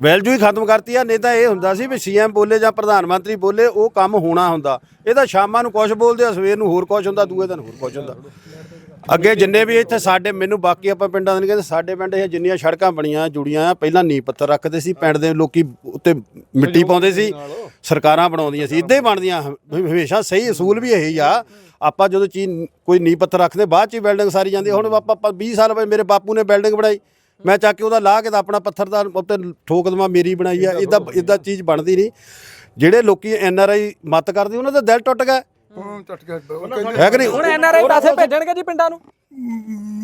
ਵੈਲਿਊ ਹੀ ਖਤਮ ਕਰਤੀ ਆ ਨਹੀਂ ਤਾਂ ਇਹ ਹੁੰਦਾ ਸੀ ਵੀ ਸੀਐਮ ਬੋਲੇ ਜਾਂ ਪ੍ਰਧਾਨ ਮੰਤਰੀ ਬੋਲੇ ਉਹ ਕੰਮ ਹੋਣਾ ਹੁੰਦਾ। ਇਹ ਤਾਂ ਸ਼ਾਮਾਂ ਨੂੰ ਕੁਝ ਬੋਲਦੇ ਆ ਸਵੇਰ ਨੂੰ ਹੋਰ ਕੁਝ ਹੁੰਦਾ ਦੂਏ ਦਿਨ ਹੋਰ ਕੁਝ ਹੁੰਦਾ। ਅੱਗੇ ਜਿੰਨੇ ਵੀ ਇੱਥੇ ਸਾਡੇ ਮੈਨੂੰ ਬਾਕੀ ਆਪਾਂ ਪਿੰਡਾਂ ਦੇ ਨਹੀਂ ਕਹਿੰਦੇ ਸਾਡੇ ਪਿੰਡ ਇਹ ਜਿੰਨੀਆਂ ਸੜਕਾਂ ਬਣੀਆਂ ਜੁੜੀਆਂ ਆ ਪਹਿਲਾਂ ਨੀਂਹ ਪੱਥਰ ਰੱਖਦੇ ਸੀ ਪਿੰਡ ਦੇ ਲੋਕੀ ਉੱਤੇ ਮਿੱਟੀ ਪਾਉਂਦੇ ਸੀ ਸਰਕਾਰਾਂ ਬਣਾਉਂਦੀਆਂ ਸੀ ਇਦਾਂ ਹੀ ਬਣਦੀਆਂ ਹਮੇਸ਼ਾ ਸਹੀ ਅਸੂਲ ਵੀ ਇਹੀ ਆ। ਆਪਾਂ ਜਦੋਂ ਚੀਜ਼ ਕੋਈ ਨੀਂਹ ਪੱਥਰ ਰੱਖਦੇ ਬਾਅਦ ਚ ਹੀ ਬਿਲਡਿੰਗ ਸਾਰੀ ਜਾਂਦੀ ਹੁਣ ਆਪਾਂ ਆਪਾਂ 20 ਸਾਲ ਬਾਅਦ ਮੇਰੇ ਬਾਪੂ ਨੇ ਬਿਲਡਿੰਗ ਬਣਾਈ ਮੈਂ ਚੱਕ ਕੇ ਉਹਦਾ ਲਾ ਕੇ ਤਾਂ ਆਪਣਾ ਪੱਥਰ ਦਾ ਉੱਤੇ ਠੋਕ ਦਵਾਂ ਮੇਰੀ ਬਣਾਈ ਆ ਇਦਾਂ ਇਦਾਂ ਚੀਜ਼ ਬਣਦੀ ਨਹੀਂ। ਜਿਹੜੇ ਲੋਕੀ ਐਨ ਆਰ ਆਈ ਮਤ ਕਰਦੇ ਉਹਨਾਂ ਦਾ ਦਿਲ ਟੁੱਟ ਗਿਆ। ਉਹ ਟੱਟ ਗਿਆ ਉਹ ਕਹਿੰਦੇ ਹੈ ਕਿ ਨਹੀਂ? ਹੁਣ ਐਨਆਰਆਈ ਪੈਸੇ ਭੇਜਣਗੇ ਜੀ ਪਿੰਡਾਂ ਨੂੰ?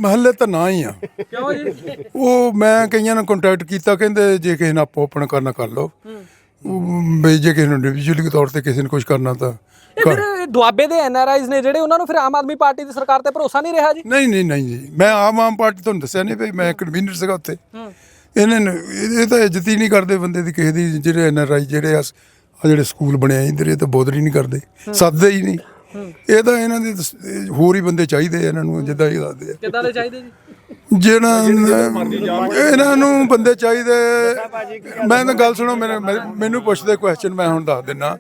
ਮਹੱਲੇ ਤਾਂ ਨਾ ਹੀ ਆ। ਕਿਉਂ ਜੀ? ਉਹ ਮੈਂ ਕਈਆਂ ਨਾਲ ਕੰਟੈਕਟ ਕੀਤਾ ਕਹਿੰਦੇ ਜੇ ਕਿਸੇ ਨਾਲ ਆਪੋ ਆਪਣਾ ਕਰਨਾ ਕਰ ਲਓ। ਉਹ ਬਈ ਜੇ ਕਿਸੇ ਨੂੰ ਇੰਡੀਵਿਜੂਅਲੀ ਤੌਰ ਤੇ ਕਿਸੇ ਨੂੰ ਕੁਝ ਕਰਨਾ ਤਾਂ ਇਹ ਫਿਰ ਇਹ ਦੁਆਬੇ ਦੇ ਐਨਆਰਆਈਜ਼ ਨੇ ਜਿਹੜੇ ਉਹਨਾਂ ਨੂੰ ਫਿਰ ਆਮ ਆਦਮੀ ਪਾਰਟੀ ਦੀ ਸਰਕਾਰ ਤੇ ਭਰੋਸਾ ਨਹੀਂ ਰਿਹਾ ਜੀ? ਨਹੀਂ ਨਹੀਂ ਨਹੀਂ ਜੀ। ਮੈਂ ਆਮ ਆਮ ਪਾਰਟੀ ਤੁਹਾਨੂੰ ਦੱਸਿਆ ਨਹੀਂ ਵੀ ਮੈਂ ਕਨਵੀਨਰ ਸੀਗਾ ਉੱਥੇ। ਇਹਨਾਂ ਨੇ ਇਹ ਇਹ ਤਾਂ ਇੱਜ਼ਤ ਹੀ ਨਹੀਂ ਕਰਦੇ ਬੰਦੇ ਦੀ ਕਿਸੇ ਦੀ ਜਿਹੜੇ ਐਨਆਰਆਈ ਜਿਹੜੇ ਆ ਆਹ ਜਿਹੜੇ ਸਕੂਲ ਬਣਿਆ ਇੰਦਰ ਇਹ ਤਾਂ ਬੋਦਰ ਹੀ ਨਹੀਂ ਕਰਦੇ ਸੱਦਦੇ ਹੀ ਨਹੀਂ। ਇਹ ਤਾਂ ਇਹਨਾਂ ਦੇ ਇਹ ਹੋਰ ਹੀ ਬੰਦੇ ਚਾਹੀਦੇ ਆ ਇਹਨਾਂ ਨੂੰ ਜਿੱਦਾਂ ਇਹ ਦੱਸਦੇ ਆ। ਕਿੱਦਾਂ ਦੇ ਚਾਹੀਦੇ ਜੀ? ਜਿਹੜਾ ਇਹਨਾਂ ਨੂੰ ਬੰਦੇ ਚਾਹੀਦੇ ਮੈਂ ਤਾਂ ਗੱਲ ਸੁਣੋ ਮੇਰੇ ਮੇਰੇ- ਮੈਨੂੰ ਪੁੱਛਦੇ ਕੁਐਸਚਨ ਮੈਂ ਹੁਣ ਦੱਸ ਦਿੰਨਾ।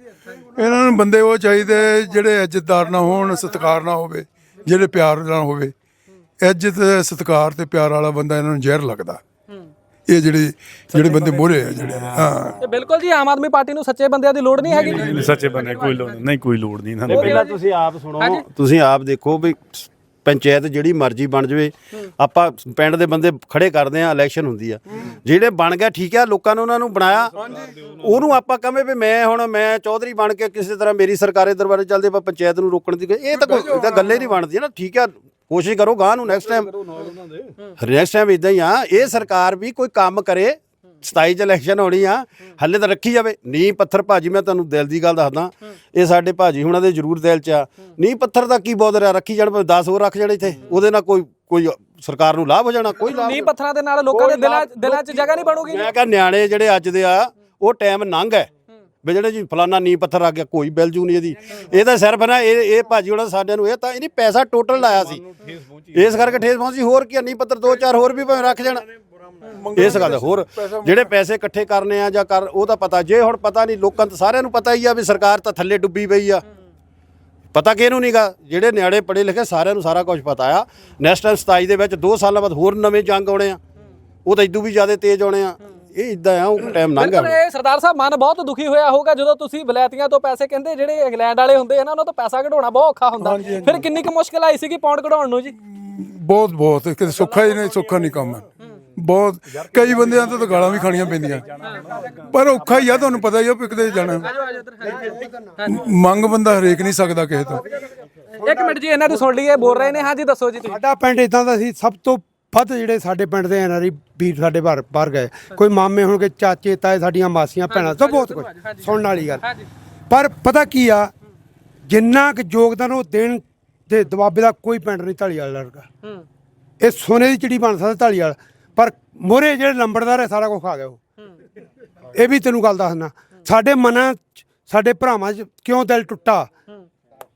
ਇਹਨਾਂ ਨੂੰ ਬੰਦੇ ਉਹ ਚਾਹੀਦੇ ਜਿਹੜੇ ਇੱਜ਼ਤਦਾਰ ਨਾ ਹੋਣ ਸਤਿਕਾਰ ਨਾ ਹੋਵੇ ਜਿਹੜੇ ਪਿਆਰ ਨਾਲ ਹੋਵੇ। ਇੱਜ਼ਤ ਸਤਿਕਾਰ ਤੇ ਪਿਆਰ ਵਾਲਾ ਬੰਦਾ ਇਹਨਾਂ ਨੂੰ ਜ਼ਹਿਰ ਲੱਗਦਾ। ਇਹ ਜਿਹੜੇ ਜਿਹੜੇ ਬੰਦੇ ਮੋਰੇ ਆ ਜਿਹੜੇ। ਹਾਂ। ਤੇ ਬਿਲਕੁਲ ਜੀ ਆਮ ਆਦਮੀ ਪਾਰਟੀ ਨੂੰ ਸੱਚੇ ਬੰਦਿਆਂ ਦੀ ਲੋੜ ਨਹੀਂ ਹੈਗੀ ਜੀ। ਸੱਚੇ ਬੰਨੇ ਕੋਈ ਲੋੜ ਨਹੀਂ। ਕੋਈ ਲੋੜ ਨਹੀਂ ਇਹਨਾਂ ਦੇ। ਪਹਿਲਾਂ ਤੁਸੀਂ ਆਪ ਸੁਣੋ ਤੁਸੀਂ ਆਪ ਦੇਖੋ ਵੀ ਪੰਚਾਇਤ ਜਿਹੜੀ ਮਰਜ਼ੀ ਬਣ ਜਵੇ ਆਪਾਂ ਪਿੰਡ ਦੇ ਬੰਦੇ ਖੜੇ ਕਰਦੇ ਆ ਇਲੈਕਸ਼ਨ ਹੁੰਦੀ ਆ। ਜਿਹੜੇ ਬਣ ਗਿਆ ਠੀਕ ਆ ਲੋਕਾਂ ਨੇ ਉਹਨਾਂ ਨੂੰ ਬਣਾਇਆ। ਉਹਨੂੰ ਆਪਾਂ ਕਹਵੇਂ ਵੀ ਮੈਂ ਹੁਣ ਮੈਂ ਚੌਧਰੀ ਬਣ ਕੇ ਕਿਸੇ ਤਰ੍ਹਾਂ ਮੇਰੀ ਸਰਕਾਰੇ ਦਰਬਾਰੇ ਚੱਲਦੇ ਆਪਾਂ ਪੰਚਾਇਤ ਨੂੰ ਰੋਕਣ ਦੀ ਇਹ ਤਾਂ ਕੋਈ ਇਹ ਤਾਂ ਗੱਲੇ ਨਹੀਂ ਬਣਦੀ ਨਾ। ਠੀਕ ਆ ਕੋਸ਼ਿਸ਼ ਕਰੋ ਗਾਂ ਨੂੰ ਨੈਕਸਟ ਟਾਈਮ ਨੈਕਸਟ ਟਾਈਮ ਇਦਾਂ ਹੀ ਆ ਇਹ ਸਰਕਾਰ ਵੀ ਕੋਈ ਕੰਮ ਕਰੇ 27 ਚ ਇਲੈਕਸ਼ਨ ਹੋਣੀ ਆ ਹੱਲੇ ਤਾਂ ਰੱਖੀ ਜਾਵੇ। ਨੀਂਹ ਪੱਥਰ ਭਾਜੀ ਮੈਂ ਤੁਹਾਨੂੰ ਦਿਲ ਦੀ ਗੱਲ ਦੱਸਦਾ ਇਹ ਸਾਡੇ ਭਾਜੀ ਹੁਣਾਂ ਦੇ ਜ਼ਰੂਰ ਦਿਲ 'ਚ ਆ। ਨੀਂਹ ਪੱਥਰ ਦਾ ਕੀ ਬੋਧ ਰਿਹਾ ਰੱਖੀ ਜਾਣ ਭਾਵੇਂ 10 ਹੋਰ ਰੱਖ ਜਾਣ ਇੱਥੇ ਉਹਦੇ ਨਾਲ ਕੋਈ ਕੋਈ ਸਰਕਾਰ ਨੂੰ ਲਾਭ ਹੋ ਜਾਣਾ ਕੋਈ ਲਾਭ ਨੀਂਹ ਪੱਥਰਾਂ ਦੇ ਨਾਲ ਲੋਕਾਂ ਦੇ ਦਿਲਾਂ ਦਿਲਾਂ 'ਚ ਜਗ੍ਹਾ ਨਹੀਂ ਬਣੂਗੀ। ਮੈਂ ਕਿਹਾ ਨਿਆਣੇ ਜਿਹੜੇ ਅੱਜ ਦੇ ਆ ਉਹ ਟਾਈਮ ਨੰਗ ਹੈ। ਵੀ ਜਿਹੜੇ ਜੀ ਫਲਾਨਾ ਨੀਂਹ ਪੱਥਰ ਆ ਗਿਆ ਕੋਈ ਜੂ ਨਹੀਂ ਇਹਦੀ। ਇਹ ਤਾਂ ਸਿਰਫ ਨਾ ਇਹ ਇਹ ਭਾਜੀ ਉਹਨਾਂ ਸਾਡਿਆਂ ਨੂੰ ਇਹ ਤਾਂ ਇਹਨੇ ਪੈਸਾ ਟੋਟਲ ਲਾਇਆ ਸੀ। ਇਸ ਕਰਕੇ ਠੇਸ ਪਹੁੰਚੀ ਹੋਰ ਕੀ ਨੀਂਹ ਪੱਥਰ ਦੋ ਚਾਰ ਹੋਰ ਵੀ ਭਾਵੇਂ ਰੱਖ ਜਾਣ। ਇਸ ਗੱਲ ਦਾ ਹੋਰ ਜਿਹੜੇ ਪੈਸੇ ਇਕੱਠੇ ਕਰਨੇ ਆ ਜਾਂ ਕਰ ਉਹ ਤਾਂ ਪਤਾ ਜੇ ਹੁਣ ਪਤਾ ਨਹੀਂ ਲੋਕਾਂ ਨੂੰ ਸਾਰਿਆਂ ਨੂੰ ਪਤਾ ਹੀ ਆ ਵੀ ਸਰਕਾਰ ਤਾਂ ਥੱਲੇ ਡੁੱਬੀ ਪਈ ਆ। ਪਤਾ ਕਿਹਨੂੰ ਨਹੀਂਗਾ ਜਿਹੜੇ ਨਿਆਣੇ ਪੜ੍ਹੇ ਲਿਖੇ ਸਾਰਿਆਂ ਨੂੰ ਸਾਰਾ ਕੁਝ ਪਤਾ ਆ। ਨੈਕਸਟ ਟਾਈਮ 27 ਦੇ ਵਿੱਚ 2 ਸਾਲਾਂ ਬਾਅਦ ਹੋਰ ਨਵੇਂ ਜੰਗ ਆਉਣੇ ਆ। ਉਹ ਤਾਂ ਇਦੋਂ ਵੀ ਜ਼ਿਆਦਾ ਤੇਜ਼ ਆਉਣੇ ਆ। ਇਹ ਇਦਾਂ ਆ ਉਹ ਟਾਈਮ ਲੰਘ ਬਿਲਕੁਲ ਗਿਆ ਇਹ ਸਰਦਾਰ ਸਾਹਿਬ ਮਨ ਬਹੁਤ ਦੁਖੀ ਹੋਇਆ ਹੋਊਗਾ ਜਦੋਂ ਤੁਸੀਂ ਵਲੈਤੀਆਂ ਤੋਂ ਪੈਸੇ ਕਹਿੰਦੇ ਜਿਹੜੇ ਇੰਗਲੈਂਡ ਵਾਲੇ ਹੁੰਦੇ ਆ ਨਾ ਉਹਨਾਂ ਤੋਂ ਪੈਸਾ ਕਢਾਉਣਾ ਬਹੁਤ ਔਖਾ ਹੁੰਦਾ। ਫਿਰ ਕਿੰਨੀ ਕੁ ਮੁਸ਼ਕਲ ਆਈ ਸੀਗੀ ਪੌਂਡ ਕਢਾਉਣ ਨੂੰ ਜੀ? ਬਹੁਤ ਬਹੁਤ। ਕਿਤੇ ਸੁੱਖਾ ਹੀ ਨਹੀਂ ਸੁੱਖਾ ਨਹੀਂ ਕੰਮ। ਹੈ ਬਹੁਤ। ਕਈ ਬੰਦਿਆਂ ਤੋਂ ਤਾਂ ਗਾਲਾਂ ਵੀ ਖਾਣੀਆਂ ਪੈਂਦੀਆਂ। ਪਰ ਔਖਾ ਹੀ ਆ ਤੁਹਾਨੂੰ ਪਤਾ ਹੀ ਆ ਵੀ ਕਿਤੇ ਜਾਣਾ। ਮੰਗ ਬੰਦਾ ਹਰੇਕ ਨਹੀਂ ਸਕਦਾ ਕਿਸੇ ਤੋਂ। ਇੱਕ ਮਿੰਟ ਜੀ ਇਹਨਾਂ ਦੀ ਸੁਣ ਲਈਏ ਬੋਲ ਰਹੇ ਨੇ। ਹਾਂਜੀ ਦੱਸੋ ਜੀ ਤੁਸੀਂ। ਸਾਡਾ ਪਿੰਡ ਇਦਾਂ ਦਾ ਸੀ ਸਭ ਤੋਂ ਵੱਧ ਜਿਹੜੇ ਸਾਡੇ ਪਿੰਡ ਦੇ ਐਨਆਰਈ ਵੀਰ ਸਾਡੇ ਬਾਹਰ ਬਾਹਰ ਗਏ। ਕੋਈ ਮਾਮੇ ਹੋਣਗੇ ਚਾਚੇ ਤਾਏ ਸਾਡੀਆਂ ਮਾਸੀਆਂ ਭੈਣਾਂ ਸਭ ਬਹੁਤ ਕੁਝ। ਸੁਣਨ ਵਾਲੀ ਗੱਲ। ਪਰ ਪਤਾ ਕੀ ਆ ਜਿੰਨਾ ਕੁ ਯੋਗਦਾਨ ਉਹ ਦੇਣ ਦੇ ਦਬਾਬੇ ਦਾ ਕੋਈ ਪਿੰਡ ਨਹੀਂ ਢਾਲੀਵਾਲ ਵਰਗਾ ਇਹ ਸੋਨੇ ਦੀ ਚਿੜੀ ਬਣ ਸਕਦਾ ਢਾਲੀਵਾਲ ਪਰ ਮੋਰੇ ਜਿਹੜੇ ਲੰਬੜਦਾਰ ਹੈ ਸਾਰਾ ਕੁਝ ਖਾ ਗਏ ਉਹ। ਇਹ ਵੀ ਤੈਨੂੰ ਗੱਲ ਦੱਸਣਾ ਸਾਡੇ ਮਨਾਂ ਸਾਡੇ ਭਰਾਵਾਂ 'ਚ ਕਿਉਂ ਦਿਲ ਟੁੱਟਾ?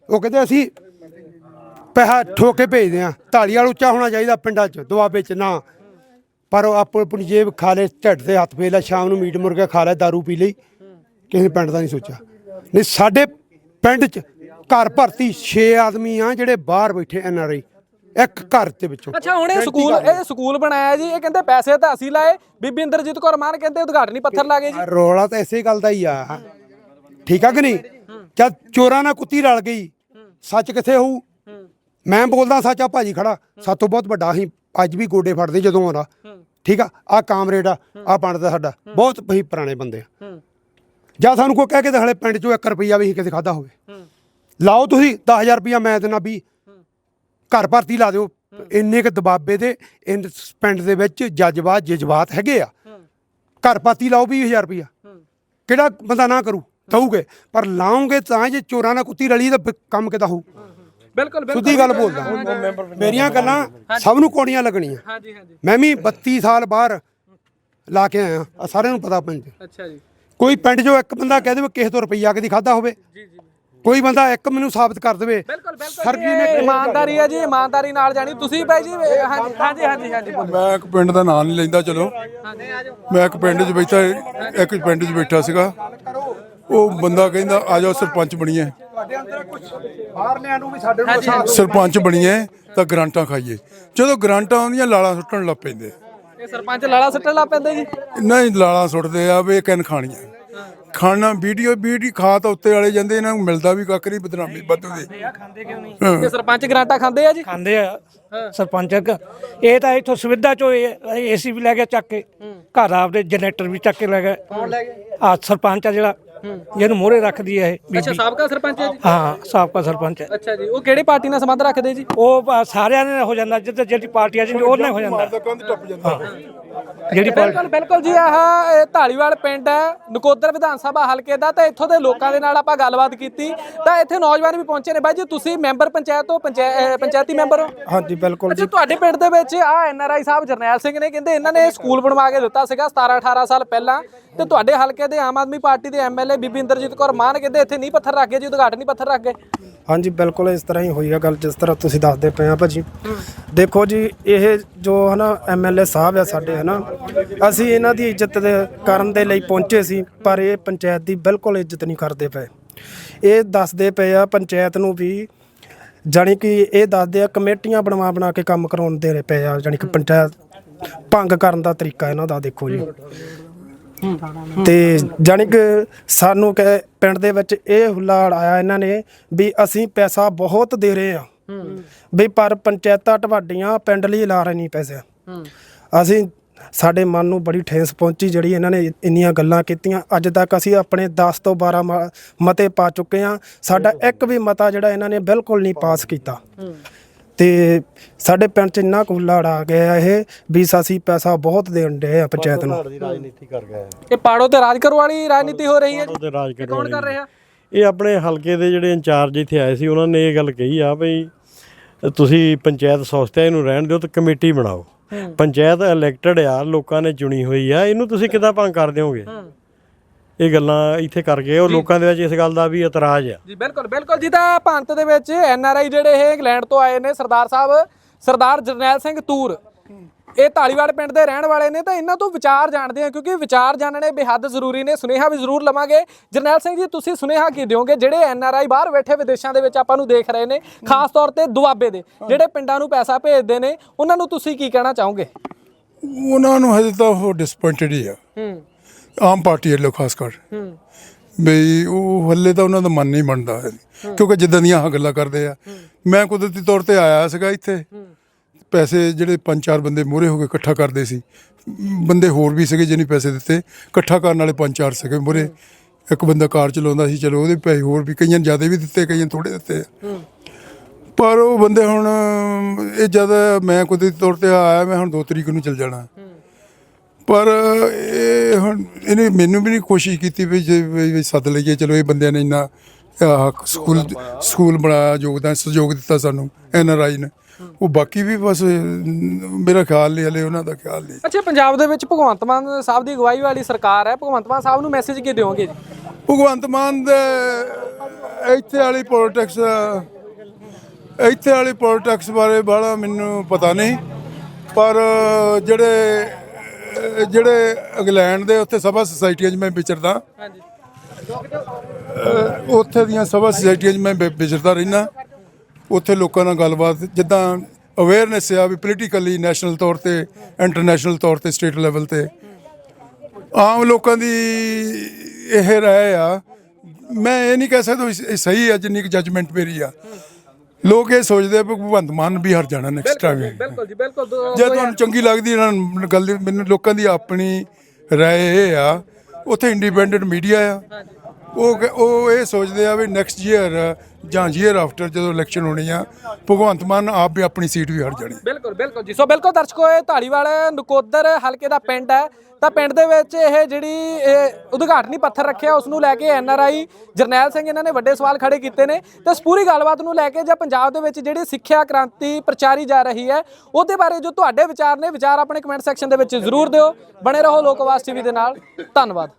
ਉਹ ਕਹਿੰਦੇ ਅਸੀਂ ਪੈਸਾ ਠੋਕ ਭੇਜਦੇ ਆ। ਢਾਲੀਵਾਲ ਉੱਚਾ ਹੋਣਾ ਚਾਹੀਦਾ ਪਿੰਡਾਂ 'ਚ ਦੁਆਬੇ 'ਚ ਨਾ। ਪਰ ਉਹ ਆਪੋ ਆਪਣੀ ਜੇਬ ਖਾ ਲੈ ਢਿੱਡ ਤੇ ਹੱਥ ਫੇਰ ਲੈ ਸ਼ਾਮ ਨੂੰ ਮੀਟ ਮੁਰਗਾ ਖਾ ਲੈ ਦਾਰੂ ਪੀ ਲਈ। ਕਿਸੇ ਪਿੰਡ ਦਾ ਨਹੀਂ ਸੋਚਿਆ। ਨਹੀਂ ਸਾਡੇ ਪਿੰਡ 'ਚ ਘਰ ਭਰਤੀ 6 ਆਦਮੀ ਆ ਜਿਹੜੇ ਬਾਹਰ ਬੈਠੇ ਐਨ ਆਰ ਆਈ। ਇੱਕ ਘਰ ਦੇ ਵਿੱਚੋਂ। ਅੱਛਾ ਹੁਣ ਇਹ ਸਕੂਲ ਇਹ ਸਕੂਲ ਬਣਾਇਆ ਜੀ ਇਹ ਕਹਿੰਦੇ ਪੈਸੇ ਤਾਂ ਅਸੀਂ ਲਾਏ। ਬੀਬੀ ਇੰਦਰਜੀਤ ਕੌਰ ਮਾਨ ਕਹਿੰਦੇ ਉਦਘਾਟਨੀ ਪੱਥਰ ਲਾਗੇ ਜੀ। ਰੋਲਾ ਤਾਂ ਇਸੇ ਗੱਲ ਦਾ ਹੀ ਆ। ਠੀਕ ਆ ਕਿ ਨਹੀਂ? ਜਦ ਚੋਰਾਂ ਨਾਲ ਕੁੱਤੀ ਰਲ ਗਈ ਸੱਚ ਕਿੱਥੇ ਹੋਊ? ਮੈਂ ਬੋਲਦਾ ਸੱਚ ਆ ਭਾਜੀ ਖੜਾ। ਸਾਤੋਂ ਬਹੁਤ ਵੱਡਾ ਅਸੀਂ ਅੱਜ ਵੀ ਗੋਡੇ ਫੜਦੇ ਜਦੋਂ ਆਉਂਦਾ। ਠੀਕ ਆ? ਆ ਕਾਮਰੇਡ ਆ ਆ ਬਣਦਾ ਸਾਡਾ। ਬਹੁਤ ਹੀ ਪੁਰਾਣੇ ਬੰਦੇ ਆ। ਜਾਂ ਸਾਨੂੰ ਕੋਈ ਕਹਿ ਕੇ ਦਿਖਾਲੇ ਪਿੰਡ ਚੋਂ 1 ਰੁਪਈਆ ਵੀ ਕਿਤੇ ਖਾਦਾ ਹੋਵੇ। ਲਾਓ ਤੁਸੀਂ 10000 ਰੁਪਈਆ ਮੈਂ ਦੇਣਾ ਵੀ ਘਰ ਭਰਤੀ ਲਾ ਦਿਓ। ਇੰਨੇ ਕ ਦਬਾਬੇ ਦੇ ਪਿੰਡ ਦੇ ਵਿੱਚ ਜਜ਼ਬਾਤ ਜਜ਼ਬਾਤ ਹੈਗੇ ਆ। ਘਰ ਪਾਤੀ ਲਾਓ 20000 ਰੁਪਇਆ ਕਿਹੜਾ ਬੰਦਾ ਨਾ ਕਰੂ? ਦਊਗੇ। ਪਰ ਲਾਉਂਗੇ ਤਾਂ ਜੇ ਚੋਰਾਂ ਨਾਲ ਕੁੱਤੀ ਰਲੀ ਤਾਂ ਕੰਮ ਕਿਦਾਂ ਹੋਊ? ਬਿਲਕੁਲ ਬਿਲਕੁਲ। ਸਿੱਧੀ ਗੱਲ ਬੋਲਦਾ। ਮੇਰੀਆਂ ਗੱਲਾਂ ਸਭ ਨੂੰ ਕੋੜੀਆਂ ਲੱਗਣੀਆਂ। ਹਾਂਜੀ ਹਾਂਜੀ। ਮੈਂ ਵੀ 32 ਸਾਲ ਬਾਹਰ ਲਾ ਕੇ ਆਇਆ। ਆ ਸਾਰਿਆਂ ਨੂੰ ਪਤਾ ਪਿੰਡ 'ਚ। ਅੱਛਾ ਜੀ। ਕੋਈ ਪਿੰਡ 'ਚੋਂ ਇੱਕ ਬੰਦਾ ਕਹਿ ਦੇਵੇ ਕਿਸੇ ਤੋਂ ਰੁਪਈਆ ਕਦੀ ਖਾਦਾ ਹੋਵੇ। ਕੋਈ ਬੰਦਾ ਇੱਕ ਮੈਨੂੰ ਸਾਬਤ ਕਰ ਦੇਵੇ। ਬਿਲਕੁਲ ਬਿਲਕੁਲ। ਸਰ ਜੀ ਨੇ ਇਮਾਨਦਾਰੀ ਹੈ ਜੀ ਇਮਾਨਦਾਰੀ ਨਾਲ ਜਾਣੀ। ਤੁਸੀਂ ਭਾਈ ਜੀ ਇਹ ਹਾਂਜੀ ਹਾਂਜੀ ਹਾਂਜੀ ਹਾਂਜੀ। ਬੋਲੋ ਮੈਂ ਇੱਕ ਪਿੰਡ ਦਾ ਨਾਂ ਨਹੀਂ ਲੈਂਦਾ ਚਲੋ। ਮੈਂ ਇੱਕ ਪਿੰਡ 'ਚ ਬੈਠਾ ਇੱਕ ਪਿੰਡ 'ਚ ਬੈਠਾ ਸੀਗਾ। ਉਹ ਬੰਦਾ ਕਹਿੰਦਾ ਆ ਜਾਓ ਸਰਪੰਚ ਬਣੀਏ। ਬਾਹਰਲਿਆਂ ਨੂੰ ਵੀ ਸਾਡੇ ਨੂੰ ਸਰਪੰਚ ਬਣੀਏ ਤਾਂ ਗਰਾਂਟਾਂ ਖਾਈਏ। ਜਦੋਂ ਗਰਾਂਟਾਂ ਆਉਂਦੀਆਂ ਲਾਲਾਂ ਸੁੱਟਣ ਲੱਗ ਪੈਂਦੇ। ਇਹ ਸਰਪੰਚ ਲਾਲਾ ਸੱਟਣ ਲੱਗ ਪੈਂਦੇ ਜੀ? ਨਹੀਂ ਲਾਲਾਂ ਸੁੱਟਦੇ ਆ ਵੀ ਕਿਨ ਖਾਣੀਆਂ। ਖਾਣਾ ਵੀਡੀਓ ਵੀਡੀਓ ਖਾ ਤਾਂ ਉੱਤੇ ਵਾਲੇ ਜਾਂਦੇ ਇਹਨਾਂ ਨੂੰ ਮਿਲਦਾ ਵੀ ਕੱਖ ਨਹੀਂ ਬਦਨਾਮੀ ਵਾਧੂ ਦੀ ਇਹ ਸਰਪੰਚ ਗਰਾਂਟਾ ਖਾਂਦੇ ਆ ਜੀ? ਖਾਂਦੇ ਆ ਸਰਪੰਚ। ਇਹ ਤਾਂ ਇੱਥੋਂ ਸੁਵਿਧਾ ਚੋਂ ਏਸੀ ਵੀ ਲੈ ਗਿਆ ਚੱਕ ਕੇ। ਘਰ ਆਪਦੇ ਜਨਰੇਟਰ ਵੀ ਚੱਕ ਕੇ ਲੈ ਲੈ ਗਿਆ? ਆ ਸਰਪੰਚ ਆ ਜਿਹੜਾ। ਜਿਹਨੂੰ ਮੋਹਰੇ ਰੱਖਦੀ ਹੈ ਇਹ ਅੱਛਾ ਬੀਬੀ ਸਾਬਕਾ ਸਰਪੰਚ ਹੈ ਜੀ? ਹਾਂ ਸਾਬਕਾ ਸਰਪੰਚ ਹੈ। ਅੱਛਾ ਜੀ ਉਹ ਕਿਹੜੀ ਪਾਰਟੀ ਨਾਲ ਸੰਬੰਧ ਰੱਖਦੇ ਜੀ? ਉਹ ਸਾਰਿਆਂ ਨੇ ਹੋ ਜਾਂਦਾ ਜਿੱਦ ਜਿਹੜੀ ਪਾਰਟੀ ਆ ਜੀ ਉਹਨੇ ਹੋ ਜਾਂਦਾ। ਕੰਧ ਟੱਪ ਜਾਂਦਾ। ਜਿਹੜੀ ਬਿਲਕੁਲ ਬਿਲਕੁਲ ਜੀ ਆਹ ਇਹ ਢਾਲੀਵਾਲ ਪਿੰਡ ਹੈ ਨਕੋਦਰ ਵਿਧਾਨ ਸਭਾ ਹਲਕੇ ਦਾ ਤਾਂ ਇੱਥੋਂ ਦੇ ਲੋਕਾਂ ਦੇ ਨਾਲ ਆਪਾਂ ਗੱਲਬਾਤ ਕੀਤੀ। ਤਾਂ ਇੱਥੇ ਨੌਜਵਾਨ ਵੀ ਪਹੁੰਚੇ ਨੇ ਬਾਈ ਜੀ ਤੁਸੀਂ ਮੈਂਬਰ ਪੰਚਾਇਤ ਤੋਂ ਪੰਚਾਇ- ਅਹ ਪੰਚਾਇਤੀ ਮੈਂਬਰ ਹੋ? ਹਾਂਜੀ ਬਿਲਕੁਲ ਅੱਛਾ ਤੁਹਾਡੇ ਪਿੰਡ ਦੇ ਵਿੱਚ ਆ ਐਨਆਰਆਈ ਸਾਹਿਬ ਜਰਨੈਲ ਸਿੰਘ ਨੇ ਕਹਿੰਦੇ ਇਹਨਾਂ ਨੇ ਸਕੂਲ ਬਣਵਾ ਕੇ ਦਿੱਤਾ ਸੀਗਾ 17 18 ਸਾਲ ਪਹਿਲਾਂ। ਤੇ ਤੁਹਾਡੇ ਹਲਕੇ ਦੇ ਆਮ ਆਦਮੀ ਪਾਰਟੀ ਦੇ ਐਮਐਲਏ ਬੀਬੀ ਇੰਦਰਜੀਤ ਕੌਰ ਮਾਨ ਕਹਿੰਦੇ ਇੱਥੇ ਨਹੀਂ ਪੱਥਰ ਰੱਖ ਗਏ ਜੀ ਉਦਘਾਟਨ ਪੱਥਰ ਰੱਖ ਗਏ। ਹਾਂਜੀ, ਬਿਲਕੁਲ ਇਸ ਤਰ੍ਹਾਂ ਹੀ ਹੋਈ ਆ ਗੱਲ, ਜਿਸ ਤਰ੍ਹਾਂ ਤੁਸੀਂ ਦੱਸਦੇ ਪਏ ਆ ਭਾਜੀ। ਦੇਖੋ ਜੀ, ਇਹ ਜੋ ਹਨਾ ਐਮਐਲਏ ਸਾਹਿਬ ਆ ਸਾਡੇ, ਹਨਾ, ਅਸੀਂ ਇਹਨਾਂ ਦੀ ਇੱਜ਼ਤ ਦੇ ਕਰਨ ਦੇ ਲਈ ਪਹੁੰਚੇ ਸੀ, ਪਰ ਇਹ ਪੰਚਾਇਤ ਦੀ ਬਿਲਕੁਲ ਇੱਜ਼ਤ ਨਹੀਂ ਕਰਦੇ ਪਏ। ਇਹ ਦੱਸਦੇ ਪਏ ਆ ਪੰਚਾਇਤ ਨੂੰ ਵੀ, ਜਾਣੀ ਕਿ ਇਹ ਦੱਸਦੇ ਆ ਕਮੇਟੀਆਂ ਬਣਵਾ ਬਣਾ ਕੇ ਕੰਮ ਕਰਾਉਣ ਦੇ ਪਏ ਆ, ਜਾਣੀ ਕਿ ਪੰਚਾਇਤ ਭੰਗ ਕਰਨ ਦਾ ਤਰੀਕਾ ਇਹਨਾਂ ਦਾ, ਦੇਖੋ ਜੀ। ਤੇ ਜਾਣੀ ਕਿ ਸਾਨੂੰ ਕਿ ਪਿੰਡ ਦੇ ਵਿੱਚ ਇਹ ਹੁੱਲਾ ਆਇਆ ਇਹਨਾਂ ਨੇ ਵੀ ਅਸੀਂ ਪੈਸਾ ਬਹੁਤ ਦੇ ਰਹੇ ਆ ਵੀ ਪਰ ਪੰਚਾਇਤਾਂ ਤੁਹਾਡੀਆਂ ਪਿੰਡ ਲਈ ਲਾ ਰਹੇ ਨਹੀਂ ਪੈਸੇ। ਅਸੀਂ ਸਾਡੇ ਮਨ ਨੂੰ ਬੜੀ ਠੇਸ ਪਹੁੰਚੀ ਜਿਹੜੀ ਇਹਨਾਂ ਨੇ ਇੰਨੀਆਂ ਗੱਲਾਂ ਕੀਤੀਆਂ। ਅੱਜ ਤੱਕ ਅਸੀਂ ਆਪਣੇ 10 ਤੋਂ 12 ਮ- ਮਤੇ ਪਾ ਚੁੱਕੇ ਆ ਸਾਡਾ ਇੱਕ ਵੀ ਮਤਾ ਜਿਹੜਾ ਇਹਨਾਂ ਨੇ ਬਿਲਕੁਲ ਨਹੀਂ ਪਾਸ ਕੀਤਾ। ਤੇ ਸਾਡੇ ਪਿੰਡ ਚ ਇੰਨਾ ਕੁੱਲਾੜ ਆ ਗਿਆ ਇਹ ਵੀ ਅਸੀਂ ਪੈਸਾ ਬਹੁਤ ਦੇਣ ਦੇ ਆ ਪੰਚਾਇਤ ਨੂੰ। ਦੀ ਰਾਜਨੀਤੀ ਕਰ ਗਿਆ ਇਹ। ਪਾੜੋ ਤੇ ਰਾਜ ਕਰੋ ਵਾਲੀ ਰਾਜਨੀਤੀ ਹੋ ਰਹੀ ਹੈ ਰਾਜ ਕੌਣ ਕਰ ਰਿਹਾ? ਇਹ ਆਪਣੇ ਹਲਕੇ ਦੇ ਜਿਹੜੇ ਇੰਚਾਰਜ ਇੱਥੇ ਆਏ ਸੀ ਉਹਨਾਂ ਨੇ ਇਹ ਗੱਲ ਕਹੀ ਆ ਬਈ ਤੁਸੀਂ ਪੰਚਾਇਤ ਸੰਸਥਾ ਇਹਨੂੰ ਰਹਿਣ ਦਿਓ ਤੇ ਕਮੇਟੀ ਬਣਾਓ। ਪੰਚਾਇਤ ਇਲੈਕਟਡ ਆ ਲੋਕਾਂ ਨੇ ਚੁਣੀ ਹੋਈ ਆ ਇਹਨੂੰ ਤੁਸੀਂ ਕਿੱਦਾਂ ਭੰਗ ਕਰ ਦਿਓਗੇ? ਇਹ ਗੱਲਾਂ ਇੱਥੇ ਕਰ ਗਏ ਉਹ ਲੋਕਾਂ ਦੇ ਵਿੱਚ ਇਸ ਗੱਲ ਦਾ ਵੀ ਇਤਰਾਜ਼ ਆ। ਜੀ ਬਿਲਕੁਲ ਬਿਲਕੁਲ ਜੀ ਤਾਂ ਭਾਰਤ ਦੇ ਵਿੱਚ ਐਨ ਆਰ ਆਈ ਜਿਹੜੇ ਇਹ ਇੰਗਲੈਂਡ ਤੋਂ ਆਏ ਨੇ ਸਰਦਾਰ ਸਾਹਿਬ ਸਰਦਾਰ ਜਰਨੈਲ ਸਿੰਘ ਤੂਰ। ਇਹ ਢਾਲੀਵਾਲ ਪਿੰਡ ਦੇ ਰਹਿਣ ਵਾਲੇ ਨੇ ਤਾਂ ਇਹਨਾਂ ਤੋਂ ਵਿਚਾਰ ਜਾਣਦੇ ਆ ਕਿਉਂਕਿ ਵਿਚਾਰ ਜਾਣਨੇ ਬੇਹੱਦ ਜ਼ਰੂਰੀ ਨੇ ਸੁਨੇਹਾ ਵੀ ਜ਼ਰੂਰ ਲਵਾਂਗੇ। ਜਰਨੈਲ ਸਿੰਘ ਜੀ ਤੁਸੀਂ ਸੁਨੇਹਾ ਕੀ ਦਿਓਗੇ? ਜਿਹੜੇ ਐਨ ਆਰ ਆਈ ਬਾਹਰ ਬੈਠੇ ਵਿਦੇਸ਼ਾਂ ਦੇ ਵਿੱਚ ਆਪਾਂ ਨੂੰ ਦੇਖ ਰਹੇ ਨੇ ਖਾਸ ਤੌਰ ਤੇ ਦੁਆਬੇ ਦੇ ਜਿਹੜੇ ਪਿੰਡਾਂ ਨੂੰ ਪੈਸਾ ਭੇਜਦੇ ਨੇ ਉਹਨਾਂ ਨੂੰ ਤੁਸੀਂ ਕੀ ਕਹਿਣਾ ਚਾਹੋਗੇ? ਉਹਨਾਂ ਨੂੰ ਹਜੇ ਤਾਂ ਉਹ ਡਿਸਪਾਇੰਟਡ ਹੀ ਆ। ਹੂੰ। ਆਮ ਪਾਰਟੀ ਵੱਲੋਂ ਖਾਸ ਕਰ। ਬਈ ਉਹ ਹੱਲੇ ਤਾਂ ਉਹਨਾਂ ਦਾ ਮਨ ਨਹੀਂ ਬਣਦਾ ਕਿਉਂਕਿ ਜਿੱਦਾਂ ਦੀਆਂ ਆਹ ਗੱਲਾਂ ਕਰਦੇ ਆ। ਮੈਂ ਕੁਦਰਤੀ ਤੌਰ ਤੇ ਆਇਆ ਸੀਗਾ ਇੱਥੇ। ਪੈਸੇ ਜਿਹੜੇ ਪੰਜ ਚਾਰ ਬੰਦੇ ਮੂਹਰੇ ਹੋ ਕੇ ਇਕੱਠਾ ਕਰਦੇ ਸੀ। ਬੰਦੇ ਹੋਰ ਵੀ ਸੀਗੇ ਜਿਹਨੇ ਪੈਸੇ ਦਿੱਤੇ। ਇਕੱਠਾ ਕਰਨ ਵਾਲੇ ਪੰਜ ਚਾਰ ਸੀਗੇ ਮੂਹਰੇ। ਇੱਕ ਬੰਦਾ ਕਾਰ ਚਲਾਉਂਦਾ ਸੀ ਚਲੋ ਉਹਦੇ ਪੈਸੇ ਹੋਰ ਵੀ ਕਈਆਂ ਜ਼ਿਆਦਾ ਵੀ ਦਿੱਤੇ ਕਈਆਂ ਥੋੜੇ ਦਿੱਤੇ। ਪਰ ਉਹ ਬੰਦੇ ਹੁਣ ਇਹ ਜਦ ਮੈਂ ਕੁਦਰਤੀ ਤੌਰ ਤੇ ਆਇਆ ਮੈਂ ਹੁਣ 2 ਤਰੀਕ ਨੂੰ ਚੱਲ ਜਾਣਾ। ਪਰ ਇਹ ਹੁਣ ਇਹਨੇ ਮੈਨੂੰ ਵੀ ਨਹੀਂ ਕੋਸ਼ਿਸ਼ ਕੀਤੀ ਵੀ ਜੇ ਵੀ ਸੱਦ ਲਈਏ ਚਲੋ ਇਹ ਬੰਦਿਆਂ ਨੇ ਇੰਨਾ ਆਹ ਸਕੂਲ ਸਕੂਲ ਬਣਾਇਆ ਯੋਗਦਾਨ ਸਹਿਯੋਗ ਦਿੱਤਾ ਸਾਨੂੰ ਐਨ ਆਰ ਆਈ ਨੇ। ਉਹ ਬਾਕੀ ਵੀ ਬਸ ਅਮ, ਮੇਰਾ ਖਿਆਲ ਨਹੀਂ ਹਲੇ ਉਹਨਾਂ ਦਾ ਖਿਆਲ ਨਹੀਂ। ਅੱਛਾ ਪੰਜਾਬ ਦੇ ਵਿੱਚ ਭਗਵੰਤ ਮਾਨ ਸਾਹਿਬ ਦੀ ਅਗਵਾਈ ਵਾਲੀ ਸਰਕਾਰ ਹੈ। ਭਗਵੰਤ ਮਾਨ ਸਾਹਿਬ ਨੂੰ ਮੈਸੇਜ ਕੀ ਦਿਓਗੇ ਜੀ? ਭਗਵੰਤ ਮਾਨ ਦੇ ਇੱਥੇ ਵਾਲੀ ਪੋਲਿਟਿਕਸ ਇੱਥੇ ਵਾਲੀ ਪੋਲਿਟਿਕਸ ਬਾਰੇ ਬਾਹਲਾ ਮੈਨੂੰ ਪਤਾ ਨਹੀਂ ਪਰ ਜਿਹੜੇ ਜਿਹੜੇ ਇੰਗਲੈਂਡ ਦੇ ਉੱਥੇ ਸਭਾ ਸੁਸਾਇਟੀਆਂ 'ਚ ਮੈਂ ਵਿਚਰਦਾ। ਹਾਂਜੀ। ਉੱਥੇ ਦੀਆਂ ਸਭਾ ਸੁਸਾਇਟੀਆਂ 'ਚ ਮੈਂ ਵਿਚਰਦਾ ਰਹਿਣਾ ਉੱਥੇ ਲੋਕਾਂ ਨਾਲ ਗੱਲਬਾਤ ਜਿੱਦਾਂ ਅਵੇਅਰਨੈਸ ਆ ਵੀ ਪੋਲੀਟੀਕਲੀ ਨੈਸ਼ਨਲ ਤੌਰ ਤੇ ਇੰਟਰਨੈਸ਼ਨਲ ਤੌਰ ਤੇ ਸਟੇਟ ਲੈਵਲ ਤੇ। ਆਮ ਲੋਕਾਂ ਦੀ ਇਹ ਰਾਏ ਆ। ਮੈਂ ਇਹ ਨਹੀਂ ਕਹਿ ਸਕਦਾ ਸਹੀ ਆ ਜਿੰਨੀ ਕੁ ਜੱਜਮੈਂਟ ਮੇਰੀ ਆ। ਲੋਕ ਇਹ ਸੋਚਦੇ ਆ ਵੀ ਭਗਵੰਤ ਮਾਨ ਵੀ ਹਰ ਜਾਣਾ ਨੈਕਸਟ ਟਾਈਮ ਬਿਲਕੁਲ ਜੀ ਬਿਲਕੁਲ ਦੋ- ਜੇ ਤੁਹਾਨੂੰ ਚੰਗੀ ਲੱਗਦੀ ਇਹਨਾਂ ਨੂੰ ਗੱਲ ਦੀ- ਮੈਨੂੰ ਲੋਕਾਂ ਦੀ ਆਪਣੀ ਰਾਏ ਇਹ ਆ ਉੱਥੇ ਇੰਡੀਪੈਂਡੈਂਟ ਮੀਡੀਆ ਆ। ਉਹ ਕ- ਉਹ ਇਹ ਸੋਚਦੇ ਆ ਵੀ ਨੈਕਸਟ ਈਅਰ ਜਾਂ ਈਅਰ ਆਫਟਰ ਜਦੋਂ ਇਲੈਕਸ਼ਨ ਹੋਣੀ ਆ, ਭਗਵੰਤ ਮਾਨ ਆਪ ਵੀ ਆਪਣੀ ਸੀਟ ਵੀ ਹਟ ਜਾਣੀ। ਬਿਲਕੁਲ ਬਿਲਕੁਲ ਜੀ। ਸੋ ਬਿਲਕੁਲ ਦਰਸ਼ਕੋ, ਇਹ ਢਾਲੀਵਾਲ ਨਕੋਦਰ ਹਲਕੇ ਦਾ ਪਿੰਡ ਹੈ। ਤਾਂ ਪਿੰਡ ਦੇ ਵਿੱਚ ਇਹ ਜਿਹੜੀ ਇਹ ਉਦਘਾਟਨੀ ਪੱਥਰ ਰੱਖਿਆ, ਉਸ ਨੂੰ ਲੈ ਕੇ N R I Jarnail Singh ਇਹਨਾਂ ਨੇ ਵੱਡੇ ਸਵਾਲ ਖੜੇ ਕੀਤੇ ਨੇ। ਤੇ ਇਸ ਪੂਰੀ ਗੱਲਬਾਤ ਨੂੰ ਲੈ ਕੇ ਜਾਂ ਪੰਜਾਬ ਦੇ ਵਿੱਚ ਜਿਹੜੀ ਸਿੱਖਿਆ ਕ੍ਰਾਂਤੀ ਪ੍ਰਚਾਰੀ ਜਾ ਰਹੀ ਹੈ, ਉਹਦੇ ਬਾਰੇ ਜੋ ਤੁਹਾਡੇ ਵਿਚਾਰ ਨੇ, ਵਿਚਾਰ ਆਪਣੇ ਕਮੈਂਟ ਸੈਕਸ਼ਨ ਦੇ ਵਿੱਚ ਜ਼ਰੂਰ ਦਿਓ। ਬਣੇ ਰਹੋ ਲੋਕ ਲੋਕਵਾਸ ਟੀਵੀ ਦੇ ਨਾਲ। ਧੰਨਵਾਦ।